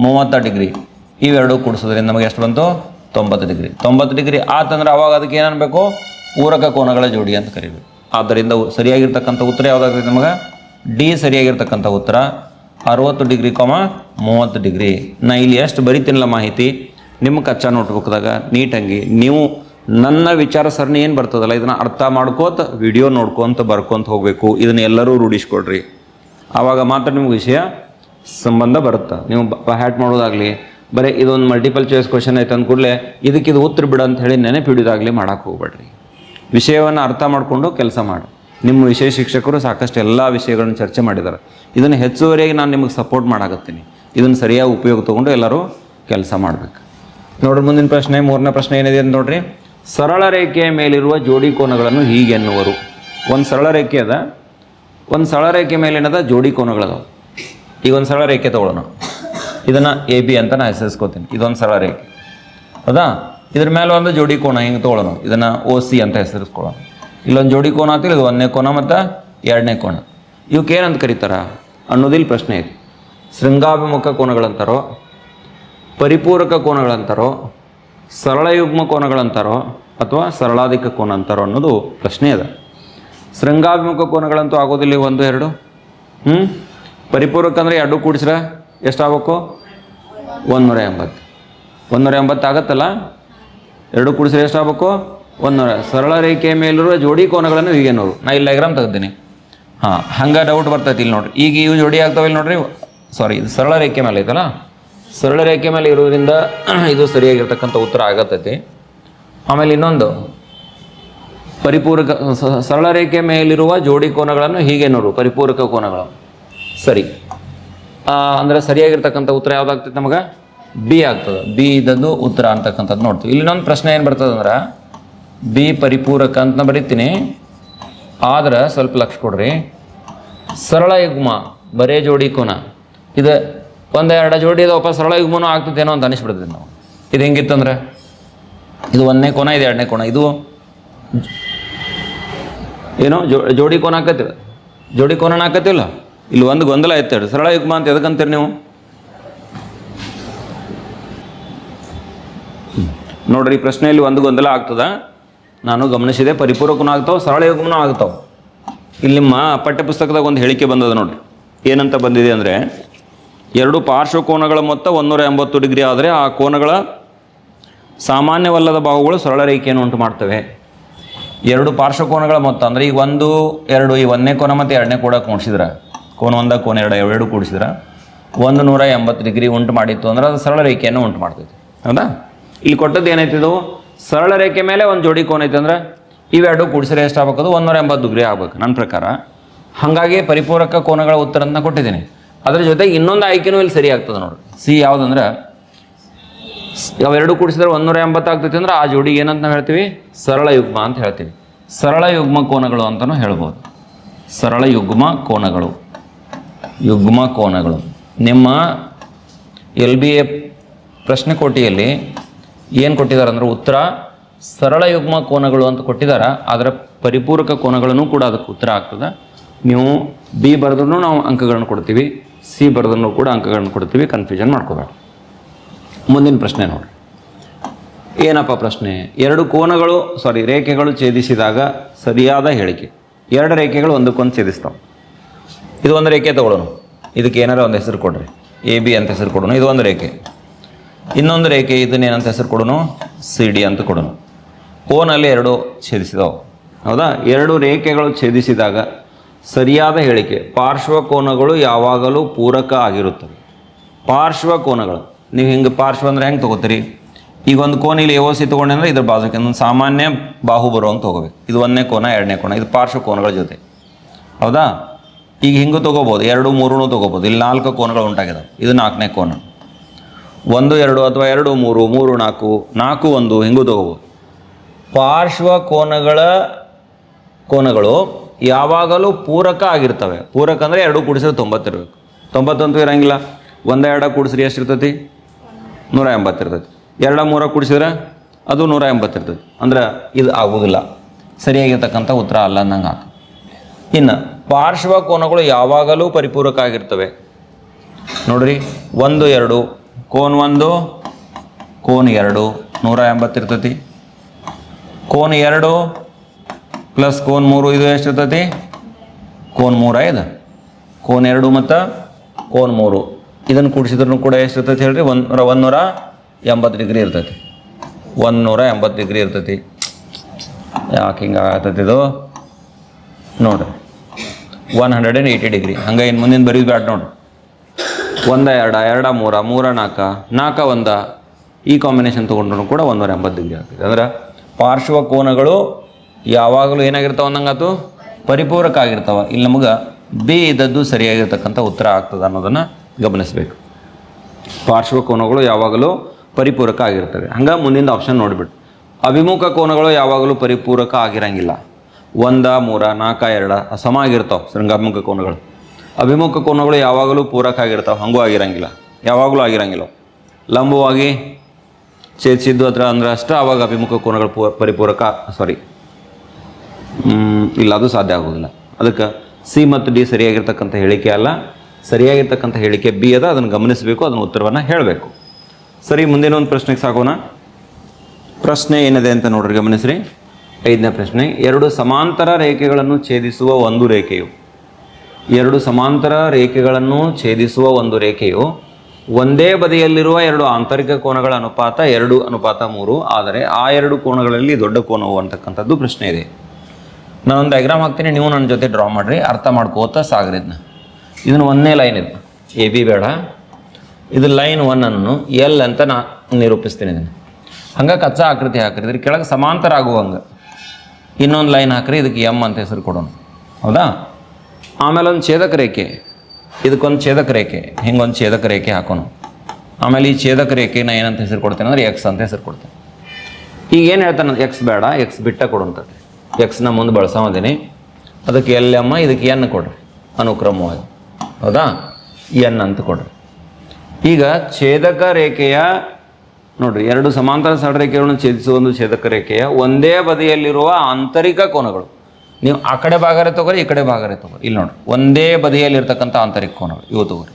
ಮೂವತ್ತ ಡಿಗ್ರಿ. ಇವೆರಡು ಕೂಡಿಸೋದ್ರಿಂದ ನಮಗೆ ಎಷ್ಟು ಬಂತು? ತೊಂಬತ್ತು ಡಿಗ್ರಿ. ತೊಂಬತ್ತು ಡಿಗ್ರಿ ಆತಂದ್ರೆ ಅವಾಗ ಅದಕ್ಕೆ ಏನನ್ಬೇಕು ಪೂರಕ ಕೋನಗಳ ಜೋಡಿ ಅಂತ ಕರಿಬೇಕು. ಆದ್ದರಿಂದ ಸರಿಯಾಗಿರ್ತಕ್ಕಂಥ ಉತ್ತರ ಯಾವುದಾಗ್ತದೆ ನಮಗೆ? ಡಿ ಸರಿಯಾಗಿರ್ತಕ್ಕಂಥ ಉತ್ತರ. ಅರವತ್ತು ಡಿಗ್ರಿ ಕಾಮ ಮೂವತ್ತು ಡಿಗ್ರಿ. ನಾ ಇಲ್ಲಿ ಎಷ್ಟು ಬರಿತೀನಲ್ಲ ಮಾಹಿತಿ? ನಿಮ್ಮ ಕಚ್ಚಾ ನೋಟ್ಬುಕ್ದಾಗ ನೀಟಂಗಿ ನೀವು ನನ್ನ ವಿಚಾರ ಸರಣಿ ಏನು ಬರ್ತದಲ್ಲ, ಇದನ್ನು ಅರ್ಥ ಮಾಡ್ಕೋತ ವಿಡಿಯೋ ನೋಡ್ಕೊಂತ ಬರ್ಕೊಂತ ಹೋಗಬೇಕು. ಇದನ್ನು ಎಲ್ಲರೂ ರೂಢಿಸ್ಕೊಡ್ರಿ. ಆವಾಗ ಮಾತ್ರ ನಿಮ್ಗೆ ವಿಷಯ ಸಂಬಂಧ ಬರುತ್ತೆ. ನೀವು ಹ್ಯಾಟ್ ಮಾಡೋದಾಗಲಿ, ಬರೀ ಇದೊಂದು ಮಲ್ಟಿಪಲ್ ಚಾಯ್ಸ್ ಕ್ವಶನ್ ಐತೆ ಅಂದ ಕೂಡಲೇ ಇದಕ್ಕೆ ಇದು ಉತ್ತರ ಬಿಡು ಅಂತ ಹೇಳಿ ನೆನಪಿಡಿದಾಗಲಿ ಮಾಡಕ್ಕೆ ಹೋಗ್ಬೇಡ್ರಿ. ವಿಷಯವನ್ನು ಅರ್ಥ ಮಾಡಿಕೊಂಡು ಕೆಲಸ ಮಾಡಿ. ನಿಮ್ಮ ವಿಷಯ ಶಿಕ್ಷಕರು ಸಾಕಷ್ಟು ಎಲ್ಲ ವಿಷಯಗಳನ್ನು ಚರ್ಚೆ ಮಾಡಿದ್ದಾರೆ. ಇದನ್ನು ಹೆಚ್ಚುವರಿಯಾಗಿ ನಾನು ನಿಮಗೆ ಸಪೋರ್ಟ್ ಮಾಡಾಕತ್ತೀನಿ. ಇದನ್ನು ಸರಿಯಾಗಿ ಉಪಯೋಗ ತೊಗೊಂಡು ಎಲ್ಲರೂ ಕೆಲಸ ಮಾಡಬೇಕು. ನೋಡ್ರಿ, ಮುಂದಿನ ಪ್ರಶ್ನೆ, ಮೂರನೇ ಪ್ರಶ್ನೆ ಏನಿದೆ ಅಂತ ನೋಡ್ರಿ. ಸರಳ ರೇಖೆಯ ಮೇಲಿರುವ ಜೋಡಿ ಕೋನಗಳನ್ನು ಹೀಗೆ ಎನ್ನುವರು. ಒಂದು ಸರಳ ರೇಖೆ ಅದ, ಒಂದು ಸರಳ ರೇಖೆ ಮೇಲೆ ಏನದ? ಜೋಡಿ ಕೋನಗಳದಾವ. ಈಗ ಒಂದು ಸರಳ ರೇಖೆ ತೊಗೊಳ್ಳೋಣ. ಇದನ್ನು ಎ ಬಿ ಅಂತ ನಾನು ಹೆಸರಿಸ್ಕೋತೀನಿ. ಇದೊಂದು ಸರಳ ರೇಖೆ. ಹೌದಾ ಇದ್ರ ಮೇಲೆ ಒಂದು ಜೋಡಿ ಕೋನ ಹಿಂಗೆ ತೊಗೊಳ್ಳೋಣ ಇದನ್ನು ಓ ಸಿ ಅಂತ ಹೆಸರಿಸ್ಕೊಳ್ಳೋಣ ಇಲ್ಲೊಂದು ಜೋಡಿ ಕೋನ ಅಂತ ಇದು ಒಂದನೇ ಕೋನ ಮತ್ತು ಎರಡನೇ ಕೋನ. ಇವಕ್ಕೆ ಏನಂತ ಕರೀತಾರ? ಅನ್ನೋದಿಲ್ಲಿ ಪ್ರಶ್ನೆ ಇದೆ. ಶೃಂಗಾಭಿಮುಖ ಕೋನಗಳಂತಾರೋ, ಪರಿಪೂರಕ ಕೋನಗಳಂತಾರೋ ಸರಳ ಯುಗ್ಮ ಕೋನಗಳಂತಾರೋ, ಅಥವಾ ಸರಳಾಧಿಕ ಕೋನ ಅಂತಾರೋ ಅನ್ನೋದು ಪ್ರಶ್ನೆ ಅದ ಶೃಂಗಾಭಿಮುಖ ಕೋನಗಳಂತೂ ಆಗೋದಿಲ್ಲ ಒಂದು, ಎರಡು? ಹ್ಞೂ ಪರಿಪೂರಕ ಅಂದರೆ ಎರಡು ಕೂಡಿಸ್ರ ಎಷ್ಟಾಗಬೇಕು? ಒಂದೂರ ಎಂಬತ್ತು. ಒಂದೂರ ಎಂಬತ್ತು ಆಗತ್ತಲ್ಲ? ಎರಡು ಕೂಡಿಸಿದ್ರೆ ಎಷ್ಟಾಗಬೇಕು? ಒಂದೂರ ಸರಳ ರೇಖೆಯ ಮೇಲಿರುವ ಜೋಡಿ ಕೋನಗಳನ್ನು ಹೀಗೆ ನೋಡು. ನಾ ಇಲ್ಲಿ ಡೈಗ್ರಾಮ್ ತೆಗ್ದೀನಿ ಹಾಂ ಹಂಗೆ ಡೌಟ್ ಬರ್ತೈತಿ ಇಲ್ಲಿ ನೋಡ್ರಿ. ಈಗ ಇವು ಜೋಡಿ ಆಗ್ತಾವೆ ಇಲ್ಲಿ ನೋಡ್ರಿ. ಸಾರಿ ಇದು ಸರಳ ರೇಖೆ ಮೇಲೆ ಐತಲ್ಲ? ಸರಳ ರೇಖೆ ಮೇಲೆ ಇರೋದ್ರಿಂದ ಇದು ಸರಿಯಾಗಿರ್ತಕ್ಕಂಥ ಉತ್ತರ ಆಗತ್ತೈತಿ ಆಮೇಲೆ ಇನ್ನೊಂದು. ಪರಿಪೂರಕ ಸರಳ ರೇಖೆ ಮೇಲಿರುವ ಜೋಡಿ ಕೋನಗಳನ್ನು ಹೀಗೆ ನೋಡು. ಪರಿಪೂರಕ ಕೋನಗಳು. ಸರಿ. ಅಂದ್ರೆ ಸರಿಯಾಗಿರ್ತಕ್ಕಂಥ ಉತ್ತರ ಯಾವುದಾಗ್ತೈತೆ ನಮಗೆ? ಬಿ ಆಗ್ತದೆ. ಬಿ ಇದ್ದದ್ದು ಉತ್ತರ ಅಂತಕ್ಕಂಥದ್ದು ನೋಡ್ತೀವಿ. ಇಲ್ಲಿ ಇನ್ನೊಂದು ಪ್ರಶ್ನೆ ಏನು ಬರ್ತದೆ ಅಂದ್ರೆ, ಬಿ ಪರಿಪೂರಕ ಅಂತ ಬರೀತೀನಿ. ಆದ್ರೆ ಸ್ವಲ್ಪ ಲಕ್ಷ ಕೊಡ್ರಿ. ಸರಳ ಯುಗ್ಮ, ಬರೇ ಜೋಡಿ ಕೋನ. ಇದು ಒಂದು ಎರಡು ಜೋಡಿ ಇದಪ್ಪ ಸರಳ ಯುಗ್ಮನೂ ಆಗ್ತದೇನೋ ಅಂತ ಅನಿಸ್ಬಿಡ್ತೀವಿ ನಾವು ಇದು ಹೆಂಗಿತ್ತಂದ್ರೆ? ಇದು ಒಂದನೇ ಕೋನ, ಇದು ಎರಡನೇ ಕೋನ. ಇದು ಏನೋ ಜೋಡಿ ಕೋನ ಹಾಕತ್ತಿಲ್ಲ ಜೋಡಿ ಕೋನ ಹಾಕತ್ತಿಲ್ಲ ಇಲ್ಲಿ ಒಂದು ಗೊಂದಲ ಐತೆ ಸರಳ ಯುಗ್ಮ ಅಂತ ಎದಕ್ಕಂತೀರಿ ನೀವು? ನೋಡ್ರಿ, ಈ ಪ್ರಶ್ನೆಯಲ್ಲಿ ಒಂದು ಗೊಂದಲ ಆಗ್ತದ. ನಾನು ಗಮನಿಸಿದೆ, ಪರಿಪೂರಕನೂ ಆಗ್ತಾವೆ ಸರಳ ಯೋಗನೂ ಆಗ್ತಾವೆ. ಇಲ್ಲಿ ನಿಮ್ಮ ಪಠ್ಯಪುಸ್ತಕದಾಗ ಒಂದು ಹೇಳಿಕೆ ಬಂದದ ನೋಡ್ರಿ. ಏನಂತ ಬಂದಿದೆ ಅಂದರೆ, ಎರಡು ಪಾರ್ಶ್ವಕೋನಗಳ ಮೊತ್ತ ಒಂದೂರ ಎಂಬತ್ತು ಡಿಗ್ರಿ ಆದರೆ ಆ ಕೋನಗಳ ಸಾಮಾನ್ಯವಲ್ಲದ ಭಾಗಗಳು ಸರಳ ರೇಖೆಯನ್ನು ಉಂಟು ಮಾಡ್ತವೆ. ಎರಡು ಪಾರ್ಶ್ವಕೋನಗಳ ಮೊತ್ತ ಅಂದರೆ ಈಗ ಒಂದು, ಎರಡು, ಈ ಒಂದನೇ ಕೋನ ಮತ್ತು ಎರಡನೇ ಕೋಣ ಕೂಡಿಸಿದ್ರೆ. ಕೋನ ಒಂದ, ಕೋನ ಎರಡು ಎರಡು ಕೂಡಿಸಿದ್ರೆ. ಒಂದು ನೂರ ಎಂಬತ್ತು ಡಿಗ್ರಿ ಉಂಟು ಮಾಡಿತ್ತು ಅಂದ್ರೆ ಅದು ಸರಳ ರೇಖೆಯನ್ನು ಉಂಟು ಮಾಡ್ತೈತಿ. ಹೌದಾ? ಇಲ್ಲಿ ಕೊಟ್ಟದ್ದು ಏನೈತಿದು ಸರಳ ರೇಖೆ ಮೇಲೆ ಒಂದು ಜೋಡಿ ಕೋನ ಐತೆ ಅಂದ್ರೆ ಇವೆರಡು ಕೂಡಿಸಿದ್ರೆ ಎಷ್ಟು ಆಗ್ಬೇಕದು? ಒಂದೂರ ಎಂಬತ್ತು ಡಿಗ್ರಿ ಆಗ್ಬೇಕು ನನ್ನ ಪ್ರಕಾರ. ಹಾಗಾಗಿ ಪರಿಪೂರಕ ಕೋನಗಳ ಉತ್ತರ ಅಂತ ಕೊಟ್ಟಿದ್ದೀನಿ. ಅದ್ರ ಜೊತೆಗೆ ಇನ್ನೊಂದು ಆಯ್ಕೆನೂ ಇಲ್ಲಿ ಸರಿ ಆಗ್ತದೆ ನೋಡಿ. ಸಿ ಯಾವುದಂದ್ರೆ ಅವೆರಡು ಕೂಡಿಸಿದ್ರೆ ಒಂದೂರ ಎಂಬತ್ತು ಆಗ್ತೈತಿ ಅಂದ್ರೆ ಆ ಜೋಡಿ ಏನಂತ ನಾವು ಹೇಳ್ತೀವಿ? ಸರಳ ಯುಗ್ಮ ಅಂತ ಹೇಳ್ತೀವಿ. ಸರಳ ಯುಗ್ಮ ಕೋನಗಳು ಅಂತಲೂ ಹೇಳ್ಬೋದು. ಸರಳ ಯುಗ್ಮ ಕೋನಗಳು. ಯುಗ್ಮ ಕೋನಗಳು. ನಿಮ್ಮ ಎಲ್ ಬಿ ಎ ಪ್ರಶ್ನೆ ಕೋಟಿಯಲ್ಲಿ ಏನು ಕೊಟ್ಟಿದ್ದಾರೆ ಅಂದ್ರೆ ಉತ್ತರ, ಸರಳ ಯುಗ್ಮ ಕೋನಗಳು ಅಂತ ಕೊಟ್ಟಿದ್ದಾರೆ ಅದರ ಪರಿಪೂರಕ ಕೋನಗಳನ್ನು ಕೂಡ ಅದಕ್ಕೆ ಉತ್ತರ ಆಗ್ತದೆ. ನೀವು ಬಿ ಬರೆದ್ರೂ ನಾವು ಅಂಕಗಳನ್ನು ಕೊಡ್ತೀವಿ ಸಿ ಬರೆದ್ರೂ ಕೂಡ ಅಂಕಗಳನ್ನು ಕೊಡ್ತೀವಿ ಕನ್ಫ್ಯೂಷನ್ ಮಾಡ್ಕೋಬೇಡ. ಮುಂದಿನ ಪ್ರಶ್ನೆ ನೋಡಿ. ಏನಪ್ಪ ಪ್ರಶ್ನೆ? ಎರಡು ಕೋನಗಳು ಸಾರಿ ರೇಖೆಗಳು ಛೇದಿಸಿದಾಗ ಸರಿಯಾದ ಹೇಳಿಕೆ. ಎರಡು ರೇಖೆಗಳು ಒಂದಕ್ಕೊಂದು ಛೇದಿಸ್ತಾವೆ. ಇದು ಒಂದು ರೇಖೆ ತಗೊಳ್ಳೋಣ. ಇದಕ್ಕೆ ಏನಾರ ಒಂದು ಹೆಸರು ಕೊಡ್ರಿ. ಎ ಬಿ ಅಂತ ಹೆಸರು ಕೊಡೋಣ. ಇದು ಒಂದು ರೇಖೆ. ಇನ್ನೊಂದು ರೇಖೆ ಇದನ್ನೇನಂತ ಹೆಸರು ಕೊಡೋಣ ಸಿ ಡಿ ಅಂತ ಕೊಡೋನು. ಓನಲ್ಲಿ ಎರಡು ಛೇದಿಸಿದವು. ಹೌದಾ? ಎರಡು ರೇಖೆಗಳು ಛೇದಿಸಿದಾಗ ಸರಿಯಾದ ಹೇಳಿಕೆ, ಪಾರ್ಶ್ವ ಕೋನಗಳು ಯಾವಾಗಲೂ ಪೂರಕ ಆಗಿರುತ್ತವೆ. ಪಾರ್ಶ್ವ ಕೋನಗಳು. ನೀವು ಹಿಂಗೆ ಪಾರ್ಶ್ವ ಅಂದರೆ ಹೆಂಗೆ ತೊಗೋತೀರಿ? ಈಗ ಒಂದು ಕೋನ ಇಲ್ಲಿ ಓಸಿ ತೊಗೊಂಡೆ ಅಂದರೆ ಇದ್ರ ಬಾಜುಕ್ಕೆ ಒಂದು ಸಾಮಾನ್ಯ ಬಾಹು ಬರುವಂಗೆ ತೊಗೋಬೇಕು ಇದು ಒಂದನೇ ಕೋನ, ಎರಡನೇ ಕೋನ, ಇದು ಪಾರ್ಶ್ವ ಕೋನಗಳ ಜೊತೆ. ಹೌದಾ? ಈಗ ಹಿಂಗೆ ತೊಗೋಬೋದು, ಎರಡು ಮೂರೂ ತೊಗೋಬೋದು. ಇಲ್ಲಿ ನಾಲ್ಕು ಕೋನಗಳು ಉಂಟಾಗಿದ್ದಾವೆ ಇದು ನಾಲ್ಕನೇ ಕೋನ. ಒಂದು, ಎರಡು ಅಥವಾ ಎರಡು, ಮೂರು ಮೂರು, ನಾಲ್ಕು ನಾಲ್ಕು, ಒಂದು, ಹಿಂಗು ತಗೋಬೋದು ಪಾರ್ಶ್ವ ಕೋನಗಳ ಕೋನಗಳು ಯಾವಾಗಲೂ ಪೂರಕ ಆಗಿರ್ತವೆ. ಪೂರಕ ಅಂದರೆ ಎರಡು ಕೂಡಿಸಿದ್ರೆ ತೊಂಬತ್ತಿರಬೇಕು ತೊಂಬತ್ತಂತೂ ಇರೋಂಗಿಲ್ಲ. ಒಂದ, ಎರಡ ಕೂಡಿಸ್ರಿ ಎಷ್ಟಿರ್ತೈತಿ ನೂರ ಎಂಬತ್ತಿರ್ತೈತಿ ಎರಡ, ಮೂರ ಕೂಡಿಸಿದ್ರೆ ಅದು ನೂರ ಎಂಬತ್ತಿರ್ತೈತಿ ಅಂದ್ರೆ ಇದು ಆಗೋದಿಲ್ಲ. ಸರಿಯಾಗಿರ್ತಕ್ಕಂಥ ಉತ್ತರ ಅಲ್ಲ ಅನ್ನಂಗೆ ಆತು. ಇನ್ನು ಪಾರ್ಶ್ವ ಕೋನಗಳು ಯಾವಾಗಲೂ ಪರಿಪೂರಕ ಆಗಿರ್ತವೆ. ನೋಡ್ರಿ, ಒಂದು, ಎರಡು ಕೋನ್ ಒಂದು, ಕೋನ್ ಎರಡು, ನೂರ ಎಂಬತ್ತಿರ್ತತಿ. ಕೋನ್ ಎರಡು ಪ್ಲಸ್ ಕೋನ್ ಮೂರು ಇದು ಎಷ್ಟಿರ್ತತಿ? ಕೋನ್ ಮೂರ ಐದು. ಕೋನ್ ಎರಡು ಮತ್ತು ಕೋನ್ ಮೂರು. ಇದನ್ನು ಕೂಡಿಸಿದ್ರೂ ಕೂಡ ಎಷ್ಟಿರ್ತೈತಿ ಹೇಳ್ರಿ? ಒಂದು ಒಂದೂರ ಎಂಬತ್ತು ಡಿಗ್ರಿ ಇರ್ತೈತಿ. ಒಂದೂರ ಎಂಬತ್ತು ಡಿಗ್ರಿ ಇರ್ತೈತಿ. ಯಾಕೆ ಹಿಂಗೆ ಆಗತ್ತೈತಿ ಇದು? ನೋಡ್ರಿ. One hundred and eighty degree. ಹಂಗೆ ಇನ್ನು ಮುಂದಿನ ಬರೀದು ಬ್ಯಾಡ ನೋಡ್ರಿ. ಒಂದ, ಎರಡ ಎರಡ, ಮೂರ ಮೂರ ನಾಲ್ಕ ನಾಲ್ಕ ಒಂದ. ಈ ಕಾಂಬಿನೇಷನ್ ತೊಗೊಂಡ್ರು ಕೂಡ ಒಂದೂರ ಎಂಬತ್ತು ಡಿಗ್ರಿ ಆಗ್ತದೆ. ಅಂದ್ರೆ ಪಾರ್ಶ್ವ ಕೋನಗಳು ಯಾವಾಗಲೂ ಏನಾಗಿರ್ತಾವ ಅನ್ನಂಗಾತು ಪರಿಪೂರಕ ಆಗಿರ್ತಾವ ಇಲ್ಲಿ ನಮಗೆ ಬಿ ಇದ್ದದ್ದು ಸರಿಯಾಗಿರ್ತಕ್ಕಂಥ ಉತ್ತರ ಆಗ್ತದೆ ಅನ್ನೋದನ್ನು ಗಮನಿಸಬೇಕು. ಪಾರ್ಶ್ವ ಕೋನಗಳು ಯಾವಾಗಲೂ ಪರಿಪೂರಕ ಆಗಿರ್ತವೆ ಹಂಗೆ ಮುಂದಿನ ಆಪ್ಷನ್ ನೋಡಿಬಿಟ್ಟು ಅಭಿಮುಖ ಕೋನಗಳು ಯಾವಾಗಲೂ ಪರಿಪೂರಕ ಆಗಿರಂಗಿಲ್ಲ. ಒಂದ, ಮೂರ ನಾಲ್ಕ ಎರಡ ಸಮ ಆಗಿರ್ತಾವೆ ಶೃಂಗಾಭಿಮುಖ ಕೋನಗಳು. ಅಭಿಮುಖ ಕೋನಗಳು ಯಾವಾಗಲೂ ಪೂರಕ ಆಗಿರ್ತಾವೆ ಹಂಗೂ ಆಗಿರಂಗಿಲ್ಲ. ಯಾವಾಗಲೂ ಆಗಿರಂಗಿಲ್ಲ ಲಂಬವಾಗಿ ಛೇದಿಸಿದ್ದು ಅದರ ಅಂದ್ರೆ ಅಷ್ಟೇ ಆವಾಗ ಅಭಿಮುಖ ಕೋನಗಳು ಪೂ ಪರಿಪೂರಕ ಸಾರಿ ಇಲ್ಲ, ಅದು ಸಾಧ್ಯ ಆಗೋದಿಲ್ಲ. ಅದಕ್ಕೆ ಸಿ ಮತ್ತು ಡಿ ಸರಿಯಾಗಿರ್ತಕ್ಕಂಥ ಹೇಳಿಕೆ ಅಲ್ಲ. ಸರಿಯಾಗಿರ್ತಕ್ಕಂಥ ಹೇಳಿಕೆ ಬಿ ಅದ, ಅದನ್ನು ಗಮನಿಸಬೇಕು, ಅದನ್ನು ಉತ್ತರವನ್ನು ಹೇಳಬೇಕು. ಸರಿ ಮುಂದಿನ ಒಂದು ಪ್ರಶ್ನೆಗೆ ಸಾಕೋಣ ಪ್ರಶ್ನೆ ಏನಿದೆ ಅಂತ ನೋಡ್ರಿ, ಗಮನಿಸ್ರಿ. ಐದನೇ ಪ್ರಶ್ನೆ, ಎರಡು ಸಮಾಂತರ ರೇಖೆಗಳನ್ನು ಛೇದಿಸುವ ಒಂದು ರೇಖೆಯು. ಎರಡು ಸಮಾಂತರ ರೇಖೆಗಳನ್ನು ಛೇದಿಸುವ ಒಂದು ರೇಖೆಯು ಒಂದೇ ಬದಿಯಲ್ಲಿರುವ ಎರಡು ಆಂತರಿಕ ಕೋನಗಳ ಅನುಪಾತ ಎರಡು, ಅನುಪಾತ ಮೂರು. ಆದರೆ ಆ ಎರಡು ಕೋನಗಳಲ್ಲಿ ದೊಡ್ಡ ಕೋನವು ಅಂತಕ್ಕಂಥದ್ದು ಪ್ರಶ್ನೆ ಇದೆ. ನಾನೊಂದು ಡೈಗ್ರಾಮ್ ಹಾಕ್ತೀನಿ, ನೀವು ನನ್ನ ಜೊತೆ ಡ್ರಾ ಮಾಡಿರಿ, ಅರ್ಥ ಮಾಡ್ಕೋತ ಸಾಗ್ರಿ ಇದನ್ನ ಒಂದನೇ ಲೈನ್ ಇದು. ಎ ಬಿ ಬೇಡ. ಇದು ಲೈನ್ ಒನ್ ಅನ್ನು ಎಲ್ ಅಂತ ನಾ ನಿರೂಪಿಸ್ತೀನಿ ಇದನ್ನು. ಹಂಗೆ ಕಚ್ಚಾ ಆಕೃತಿ ಹಾಕ್ರಿ ಕೆಳಗೆ ಸಮಾಂತರ ಆಗುವಂಗೆ ಇನ್ನೊಂದು ಲೈನ್ ಹಾಕ್ರಿ, ಇದಕ್ಕೆ ಎಂ ಅಂತ ಹೆಸರು ಕೊಡೋಣ. ಹೌದಾ? ಆಮೇಲೆ ಒಂದು ಛೇದಕ ರೇಖೆ. ಇದಕ್ಕೊಂದು ಛೇದಕ ರೇಖೆ. ಹಿಂಗೊಂದು ಛೇದಕ ರೇಖೆ ಹಾಕೋಣ. ಆಮೇಲೆ ಈ ಛೇದಕ ರೇಖೆ ನಾ ಏನಂತ ಹೆಸರು ಕೊಡ್ತೇನೆ ಅಂದ್ರೆ ಎಕ್ಸ್ ಅಂತ ಹೆಸರು ಕೊಡ್ತೇನೆ. ಈಗ ಏನು ಹೇಳ್ತಾನೆ ಎಕ್ಸ್ ಬೇಡ ಎಕ್ಸ್ ಬಿಟ್ಟ ಕೊಡುವಂಥದ್ದು ಎಕ್ಸ್ನ ಮುಂದೆ ಬಳಸೋದೇನೆ ಅದಕ್ಕೆ ಎಲ್ ಎಮ್ಮ ಇದಕ್ಕೆ ಎನ್ ಕೊಡ್ರಿ. ಅನುಕ್ರಮವಾಗಿ. ಹೌದಾ? ಎನ್ ಅಂತ ಕೊಡ್ರಿ. ಈಗ ಛೇದಕ ರೇಖೆಯ, ನೋಡ್ರಿ, ಎರಡು ಸಮಾಂತರ ಸರಳ ರೇಖೆಗಳನ್ನು ಛೇದಿಸುವ ಒಂದು ಛೇದಕ ರೇಖೆಯ ಒಂದೇ ಬದಿಯಲ್ಲಿರುವ ಆಂತರಿಕ ಕೋನಗಳು. ನೀವು ಆ ಕಡೆ ಭಾಗರೆ ತಗೋರಿ, ಈ ಕಡೆ ಭಾಗರೆ ತಗೋರಿ. ಇಲ್ಲಿ ನೋಡಿ, ಒಂದೇ ಬದಿಯಲ್ಲಿರ್ತಕ್ಕಂಥ ಆಂತರಿಕ ಕೋನಗಳು ಇವು ತಗೋರಿ.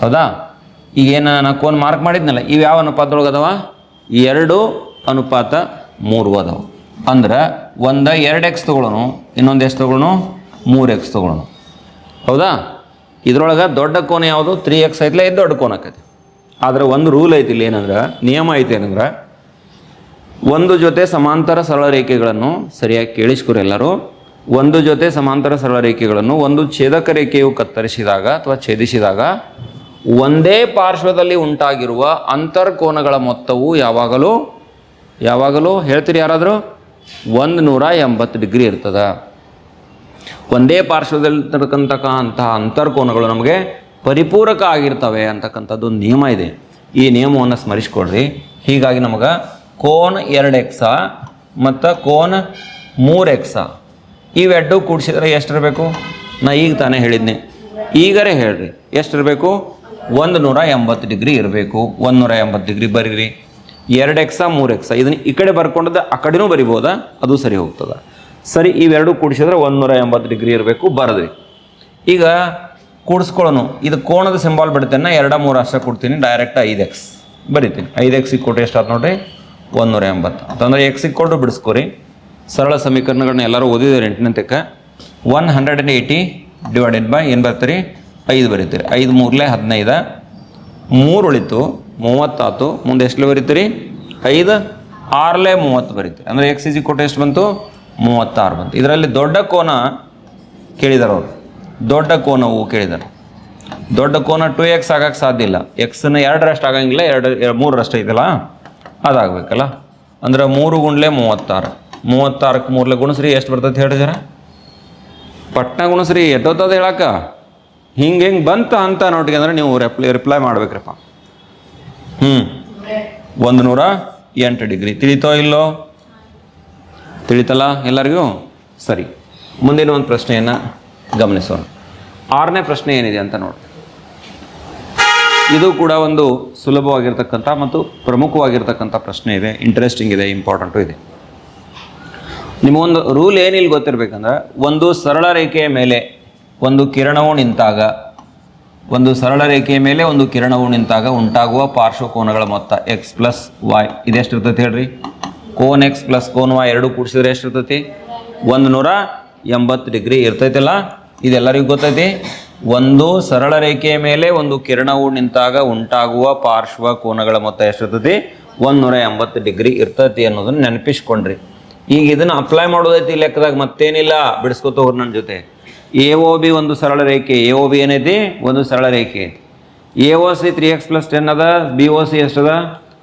ಹೌದಾ? ಈಗೇನು ನಾನು ಕೋನ್ ಮಾರ್ಕ್ ಮಾಡಿದ್ನಲ್ಲ, ಇವು ಯಾವ ಅನುಪಾತದೊಳಗೆ ಅದಾವ? ಎರಡು ಅನುಪಾತ ಮೂರು ಅದಾವ. ಅಂದ್ರೆ ಒಂದು ಎರಡು ಎಕ್ಸ್ ತೊಗೊಳೋನು ಇನ್ನೊಂದು ಎಷ್ಟು ತೊಗೊಳೋನು ಮೂರು ಎಕ್ಸ್ ತೊಗೊಳೋನು ಹೌದಾ? ಇದ್ರೊಳಗೆ ದೊಡ್ಡ ಕೋನ ಯಾವುದು? ತ್ರೀ ಎಕ್ಸ್ ಐತಿಲ್ಲ ಇದು ದೊಡ್ಡ ಕೋನ ಆಕೈತಿ. ಆದರೆ ಒಂದು ರೂಲ್ ಐತಿ ಇಲ್ಲಿ ಏನಂದ್ರೆ, ನಿಯಮ ಐತಿ ಏನಂದ್ರೆ ಒಂದು ಜೊತೆ ಸಮಾಂತರ ಸರಳ ರೇಖೆಗಳನ್ನು ಸರಿಯಾಗಿ ಕೇಳಿಸ್ಕೊರಿ ಎಲ್ಲರೂ. ಒಂದು ಜೊತೆ ಸಮಾಂತರ ಸರಳ ರೇಖೆಗಳನ್ನು ಒಂದು ಛೇದಕ ರೇಖೆಯು ಕತ್ತರಿಸಿದಾಗ ಅಥವಾ ಛೇದಿಸಿದಾಗ ಒಂದೇ ಪಾರ್ಶ್ವದಲ್ಲಿ ಉಂಟಾಗಿರುವ ಅಂತರ್ಕೋನಗಳ ಮೊತ್ತವು ಯಾವಾಗಲೂ ಯಾವಾಗಲೂ ಹೇಳ್ತೀರಿ ಯಾರಾದರೂ? ಒಂದು ನೂರ ಎಂಬತ್ತು ಡಿಗ್ರಿ ಇರ್ತದೆ. ಒಂದೇ ಪಾರ್ಶ್ವದಲ್ಲಿರ್ತಕ್ಕಂತಕ್ಕಂತಹ ಅಂತರ್ಕೋನಗಳು ನಮಗೆ ಪರಿಪೂರಕ ಆಗಿರ್ತವೆ ಅಂತಕ್ಕಂಥದ್ದು ನಿಯಮ ಇದೆ. ಈ ನಿಯಮವನ್ನು ಸ್ಮರಿಸ್ಕೊಡ್ರಿ ಹೀಗಾಗಿ ನಮಗೆ ಕೋನ್ ಎರಡು ಎಕ್ಸ ಮತ್ತು ಕೋನ್ ಮೂರು ಎಕ್ಸ ಇವೆರಡು ಕೂಡಿಸಿದ್ರೆ ಎಷ್ಟಿರಬೇಕು? ನಾ ಈಗ ತಾನೇ ಹೇಳಿದ್ನಿ. ಈಗರೆ ಹೇಳ್ರಿ, ಎಷ್ಟಿರಬೇಕು? ಒಂದು ನೂರ ಎಂಬತ್ತು ಡಿಗ್ರಿ ಇರಬೇಕು. ಒಂದು ನೂರ ಎಂಬತ್ತು ಡಿಗ್ರಿ ಬರೀರಿ. ಎರಡು ಎಕ್ಸ ಮೂರು ಎಕ್ಸ ಇದನ್ನ ಈ ಕಡೆ ಬರ್ಕೊಂಡದ್ದು ಆ ಕಡೆನೂ ಬರಿಬೋದಾ? ಅದು ಸರಿ ಹೋಗ್ತದ. ಸರಿ, ಇವೆರಡು ಕೂಡಿಸಿದ್ರೆ ಒಂದು ನೂರ ಎಂಬತ್ತು ಡಿಗ್ರಿ ಇರಬೇಕು, ಬರದ್ರಿ. ಈಗ ಕೂಡಿಸ್ಕೊಳ್ಳೋನು. ಇದು ಕೋಣದ ಸಿಂಬಾಲ್ ಬಿಡ್ತೇನೆ ಎರಡ, ಮೂರು ಅಷ್ಟೇ ಕೊಡ್ತೀನಿ ಡೈರೆಕ್ಟ್ ಐದು ಎಕ್ಸ್ ಬರಿತೀನಿ. ಐದು ಎಕ್ಸಿಗೆ ಕೊಟ್ಟು ಎಷ್ಟಾಯ್ತು ನೋಡ್ರಿ? ಒಂದೂರ ಎಂಬತ್ತು ಅಂತಂದ್ರೆ ಎಕ್ಸ್ ಇಕ್ಕೊಂಡು ಬಿಡಿಸ್ಕೊರಿ. ಸರಳ ಸಮೀಕರಣಗಳನ್ನ ಎಲ್ಲರೂ ಓದಿದ್ದಾರೆ ಎಂಟನೇ one hundred and eighty divided by ಏನು ಬರ್ತೀರಿ ಐದು ಬರೀತೀರಿ. ಐದು ಮೂರಲೆ ಹದಿನೈದು. ಮೂರು ಉಳಿತು, ಮೂವತ್ತಾತು. ಮುಂದೆ ಎಷ್ಟು ಬರೀತೀರಿ? ಐದು, ಆರಲೆ ಮೂವತ್ತು ಬರೀತೀರಿ. ಅಂದರೆ ಎಕ್ಸ್ ಇಜಿ ಕೊಟ್ಟು ಎಷ್ಟು ಬಂತು? ಮೂವತ್ತಾರು ಬಂತು. ಇದರಲ್ಲಿ ದೊಡ್ಡ ಕೋನ ಕೇಳಿದಾರೆ ಅವರು. ದೊಡ್ಡ ಕೋನವು ಕೇಳಿದ್ದಾರೆ ದೊಡ್ಡ ಕೋನ ಟು ಎಕ್ಸ್ ಆಗಕ್ಕೆ ಸಾಧ್ಯ ಇಲ್ಲ. ಎಕ್ಸ್ನ ಎರಡರಷ್ಟು ಆಗಂಗಿಲ್ಲ ಎರಡು, ಮೂರರಷ್ಟು ಐತಲ್ಲ? ಅದಾಗಬೇಕಲ್ಲ? ಅಂದ್ರೆ ಮೂರು ಗುಂಡ್ಲೆ ಮೂವತ್ತಾರು. ಮೂವತ್ತಾರಕ್ಕೆ ಮೂರ್ಲೆ ಗುಣಸ್ರಿ ಎಷ್ಟು ಬರ್ತೈತೆ ಹೇಳಿ ಜರ? ಪಟ್ಟಣ ಗುಣಸ್ರಿ ಎಟ್ಟೋತದ ಹೇಳಕ್ಕ ಹಿಂಗೆ ಹಿಂಗೆ ಬಂತ ಅಂತ ನೋಡಿಗೆ ಅಂದ್ರೆ ನೀವು ರೆಪ್ಲೈ ರಿಪ್ಲೈ ಮಾಡ್ಬೇಕ್ರಪ್ಪ. ಹ್ಞೂ ಒಂದು ನೂರ ಎಂಟು ಡಿಗ್ರಿ. ತಿಳಿತೋ ಇಲ್ಲೋ? ತಿಳಿತಲ್ಲ ಎಲ್ಲರಿಗೂ? ಸರಿ. ಮುಂದಿನ ಒಂದು ಪ್ರಶ್ನೆಯನ್ನು ಗಮನಿಸೋಣ. ಆರನೇ ಪ್ರಶ್ನೆ ಏನಿದೆ ಅಂತ ನೋಡಿ ಇದು ಕೂಡ ಒಂದು ಸುಲಭವಾಗಿರ್ತಕ್ಕಂಥ ಮತ್ತು ಪ್ರಮುಖವಾಗಿರ್ತಕ್ಕಂಥ ಪ್ರಶ್ನೆ ಇದೆ. ಇಂಟ್ರೆಸ್ಟಿಂಗ್ ಇದೆ ಇಂಪಾರ್ಟೆಂಟು ಇದೆ. ನಿಮಗೊಂದು ರೂಲ್ ಏನಿಲ್ಲ ಗೊತ್ತಿರಬೇಕಂದ್ರೆ, ಒಂದು ಸರಳ ರೇಖೆಯ ಮೇಲೆ ಒಂದು ಕಿರಣವು ನಿಂತಾಗ, ಒಂದು ಸರಳ ರೇಖೆಯ ಮೇಲೆ ಒಂದು ಕಿರಣವು ನಿಂತಾಗ ಉಂಟಾಗುವ ಪಾರ್ಶ್ವಕೋನಗಳ ಮೊತ್ತ ಎಕ್ಸ್ ಪ್ಲಸ್ ವಾಯ್ ಇದೆಷ್ಟಿರ್ತದೆ ಹೇಳ್ರಿ? ಕೋನ್ ಎಕ್ಸ್ ಪ್ಲಸ್ ಕೋನ್ ವಾಯ್ ಎರಡು ಕೂಡಿಸಿದ್ರೆ ಎಷ್ಟು ಇರ್ತೈತಿ ಒಂದು ನೂರ ಎಂಬತ್ತು ಡಿಗ್ರಿ ಇರ್ತೈತಿಲ್ಲ, ಇದೆಲ್ಲರಿಗೂ ಗೊತ್ತೈತಿ? ಒಂದು ಸರಳ ರೇಖೆಯ ಮೇಲೆ ಒಂದು ಕಿರಣವು ನಿಂತಾಗ ಉಂಟಾಗುವ ಪಾರ್ಶ್ವ ಕೋನಗಳ ಮೊತ್ತ ಎಷ್ಟಿರ್ತೈತಿ? ಒಂದು ನೂರ ಎಂಬತ್ತು ಡಿಗ್ರಿ ಇರ್ತೈತಿ ಅನ್ನೋದನ್ನ ನೆನಪಿಸ್ಕೊಂಡ್ರಿ. ಈಗ ಇದನ್ನ ಅಪ್ಲೈ ಮಾಡೋದೈತಿ ಈ ಲೆಕ್ಕದಾಗ ಮತ್ತೇನಿಲ್ಲ. ಬಿಡಿಸ್ಕೊತ ಹೋರ್ ನನ್ನ ಜೊತೆ. ಎ ಒ ಬಿ ಒಂದು ಸರಳ ರೇಖೆ. ಎ ಒ ಬಿ ಏನೈತಿ? ಒಂದು ಸರಳ ರೇಖೆ. A O C three X plus ten ಅದ B O C ಎಷ್ಟದ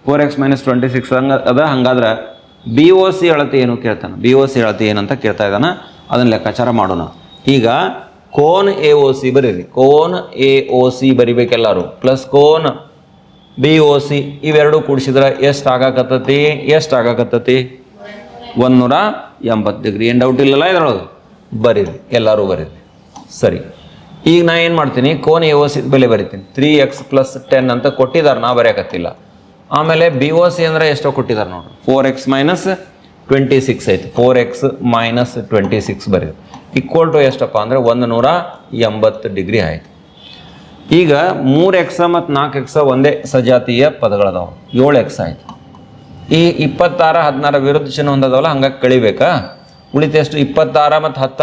four X minus twenty six ಹಂಗೆ ಅದ, ಹಂಗಾದ್ರೆ ಬಿ ಒ ಸಿ ಅಳತೆ ಏನು ಕೇಳ್ತಾನೆ? ಬಿ ಒ ಸಿ ಅಳತೆ ಏನಂತ ಕೇಳ್ತಾ ಇದ್ದಾನೆ. ಅದನ್ನು ಲೆಕ್ಕಾಚಾರ ಮಾಡೋಣ. ಈಗ ಕೋನ್ ಎ ಓ ಸಿ ಬರೀರಿ. ಕೋನ್ ಎ ಓ ಸಿ ಬರಿಬೇಕೆಲ್ಲರೂ. ಪ್ಲಸ್ ಕೋನ್ ಬಿ ಓ ಸಿ ಇವೆರಡು ಕೂಡಿಸಿದ್ರೆ ಎಷ್ಟು ಆಗಾಕತ್ತತಿ? ಎಷ್ಟು ಆಗಾಕತ್ತತಿ? ಒಂದೂರ ಎಂಬತ್ತು ಡಿಗ್ರಿ. ಏನು ಡೌಟ್ ಇಲ್ಲಲ್ಲ ಇದರೊಳಗೆ? ಬರೀರಿ. ಎಲ್ಲರೂ ಬರೀರಿ. ಸರಿ. ಈಗ ನಾ ಏನು ಮಾಡ್ತೀನಿ? ಕೋನ್ ಎ ಓ ಸಿ ಬೆಲೆ ಬರಿತೀನಿ. ತ್ರೀ ಎಕ್ಸ್ ಪ್ಲಸ್ ಟೆನ್ ಅಂತ ಕೊಟ್ಟಿದ್ದಾರೆ. ನಾ ಬರೆಯಕತ್ತಿಲ್ಲ. ಆಮೇಲೆ ಬಿ ಓ ಸಿ ಅಂದರೆ ಎಷ್ಟೋ ಕೊಟ್ಟಿದ್ದಾರೆ ನೋಡ್ರಿ four X minus twenty six ಐತಿ. Four X minus twenty six ಬರೀರಿ. ಈಕ್ವಲ್ ಟು ಎಷ್ಟಪ್ಪ ಅಂದರೆ ಒಂದು ನೂರ ಎಂಬತ್ತು ಡಿಗ್ರಿ ಆಯಿತು. ಈಗ ಮೂರು ಎಕ್ಸ ಮತ್ತು ನಾಲ್ಕು ಎಕ್ಸ ಒಂದೇ ಸಜಾತಿಯ ಪದಗಳದಾವೆ. ಏಳು ಎಕ್ಸ ಆಯಿತು. ಈ ಇಪ್ಪತ್ತಾರ ಹದಿನಾರ ವಿರುದ್ಧ ಚಿಹ್ನೆ ಹೊಂದದವಲ್ಲ ಹಂಗೆ ಕಳಿಬೇಕಾ? ಉಳಿತ ಎಷ್ಟು? ಇಪ್ಪತ್ತಾರ ಮತ್ತು ಹತ್ತ.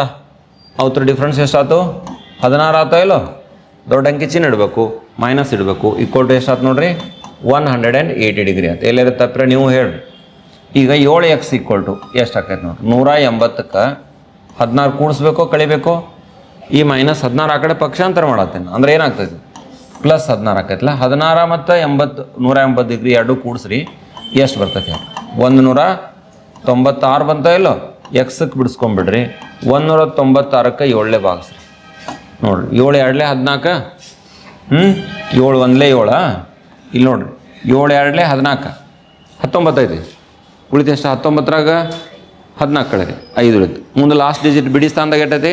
ಅವ್ರ ಡಿಫ್ರೆನ್ಸ್ ಎಷ್ಟಾಯ್ತು? ಹದಿನಾರು ಆತ ಇಲ್ಲೋ? ದೊಡ್ಡ ಅಂಕಿ ಚಿಹ್ನೆ ಇಡಬೇಕು ಮೈನಸ್ ಇಡಬೇಕು ಈಕ್ವಲ್ ಟು ಎಷ್ಟಾಯ್ತು ನೋಡ್ರಿ? One hundred and eighty degree ಅಂತ ಎಲ್ಲಾರು ತಪ್ಪರೆ ನೀವು ಹೇಳಿ ಈಗ ಏಳು ಎಕ್ಸ್ ಈಕ್ವಲ್ ಟು ಎಷ್ಟು ಆಕೈತೆ ನೋಡ್ರಿ? ನೂರ ಎಂಬತ್ತಕ್ಕೆ ಹದಿನಾರು ಕೂಡಿಸ್ಬೇಕೋ, ಕಳಿಬೇಕೋ, ಈ ಮೈನಸ್ ಹದಿನಾರು ಆ ಕಡೆ ಪಕ್ಷಾಂತರ ಮಾಡತ್ತೇನೆ ಅಂದ್ರೆ ಏನಾಗ್ತೈತಿ? ಪ್ಲಸ್ ಹದಿನಾರು ಆಕೈತಲ್ಲ? ಹದಿನಾರ ಮತ್ತು ಎಂಬತ್ತು, ನೂರ ಎಂಬತ್ತು ಡಿಗ್ರಿ ಎರಡು ಕೂಡಿಸ್ರಿ, ಎಷ್ಟು ಬರ್ತೈತಿ? ಒಂದು ನೂರ ತೊಂಬತ್ತಾರು ಬಂತ ಇಲ್ಲೋ? ಎಕ್ಸಕ್ಕೆ ಬಿಡಿಸ್ಕೊಂಬಿಡ್ರಿ. ಒಂದು ನೂರ ತೊಂಬತ್ತಾರಕ್ಕೆ ಏಳನೇ ಭಾಗಿಸ್ರಿ. ನೋಡ್ರಿ, ಏಳು ಎರಡಲೇ ಹದಿನಾಲ್ಕು ಹ್ಞೂ ಏಳು ಒಂದಲೇ ಏಳು? ಇಲ್ಲಿ ನೋಡ್ರಿ, ಏಳು ಎರಡಲೇ ಹದಿನಾಲ್ಕು ಹತ್ತೊಂಬತ್ತೈತಿ. ಉಳಿತು ಎಷ್ಟು ಹತ್ತೊಂಬತ್ತರಾಗ? ಹದಿನಾಲ್ಕು ಕಳೆರಿ ಐದು ಉಳಿತು ಮುಂದೆ ಲಾಸ್ಟ್ ಡಿಜಿಟ್ ಬಿಡಿ ಸ್ಥಾನದಾಗ ಎಟ್ಟೈತಿ?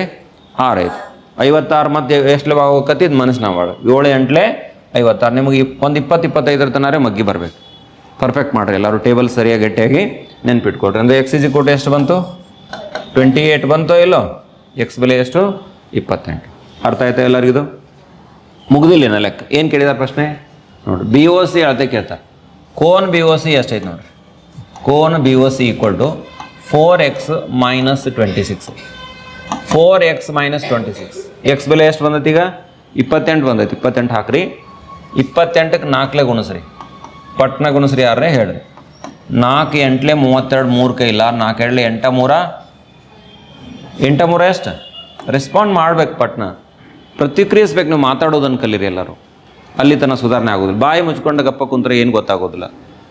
ಆರು ಐದು ಐವತ್ತಾರು ಮತ್ತೆ ಎಷ್ಟು ಹೋಗಕತ್ತಿ ಇದು ಮನಸ್ಸಿನ ಮಾಡು ಏಳು, ಎಂಟ್ಲೆ ಐವತ್ತಾರು. ನಿಮಗೆ ಒಂದು ಇಪ್ಪತ್ತು, ಇಪ್ಪತ್ತೈದರ ತನಕ ಮಗ್ಗಿ ಬರಬೇಕು. ಪರ್ಫೆಕ್ಟ್ ಮಾಡಿರಿ. ಎಲ್ಲರೂ ಟೇಬಲ್ ಸರಿಯಾಗಿ ಗಟ್ಟಿಯಾಗಿ ನೆನ್ಪಿಟ್ಕೊಡ್ರಿ ಅಂದರೆ ಎಕ್ಸ್ ಇಜಿ ಕೊಟ್ಟು ಎಷ್ಟು ಬಂತು? ಟ್ವೆಂಟಿ ಏಯ್ಟ್ ಬಂತೋ ಇಲ್ಲೋ? ಎಕ್ಸ್ ಬೆಲೆ ಎಷ್ಟು? ಇಪ್ಪತ್ತೆಂಟು. ಅರ್ಥ ಆಯ್ತಾ ಎಲ್ಲರಿಗಿದು? ಮುಗ್ದಿಲ್ಲ ಲೆಕ್ಕ? ಏನು ಕೇಳಿದಾರೆ ಪ್ರಶ್ನೆ? ನೋಡಿ ಬಿ ಓ ಸಿ ಅಳತೆ ಕೇಳ್ತಾರೆ. ಕೋನ್ ಬಿ ಓ ಸಿ ಎಷ್ಟೈತೆ ನೋಡಿರಿ? Cone B O C equal to four X minus twenty six four X minus twenty six X ಬೆಲೆ ಎಷ್ಟು ಬಂದೈತಿ ಈಗ? ಇಪ್ಪತ್ತೆಂಟು ಬಂದೈತಿ. ಇಪ್ಪತ್ತೆಂಟು ಹಾಕ್ರಿ. ಇಪ್ಪತ್ತೆಂಟಕ್ಕೆ ನಾಲ್ಕಲೆ ಗುಣಿಸ್ರಿ. ಪಟ್ನ ಗುಣಿಸ್ರಿ ಯಾರೇ ಹೇಳ್ರಿ. ನಾಲ್ಕು ಎಂಟ್ಲೆ ಮೂವತ್ತೆರಡು ಮೂರು ಕೈ ಇಲ್ಲ. ನಾಲ್ಕು ಎರಡ್ಲೆ ಎಂಟ ಮೂರ. ಎಂಟ ಮೂರ ಎಷ್ಟು? ರೆಸ್ಪಾಂಡ್ ಮಾಡ್ಬೇಕು ಪಟ್ನ. ಪ್ರತಿಕ್ರಿಯಿಸ್ಬೇಕು ನೀವು ಮಾತಾಡೋದನ್ನು ಕಲೀರಿ ಎಲ್ಲರೂ. ಅಲ್ಲಿ ತನಕ ಸುಧಾರಣೆ ಆಗೋದಿಲ್ಲ. ಬಾಯಿ ಮುಚ್ಕೊಂಡು ಗಪ್ಪ ಕುಂತ್ರೆ ಏನು ಗೊತ್ತಾಗೋದಿಲ್ಲ.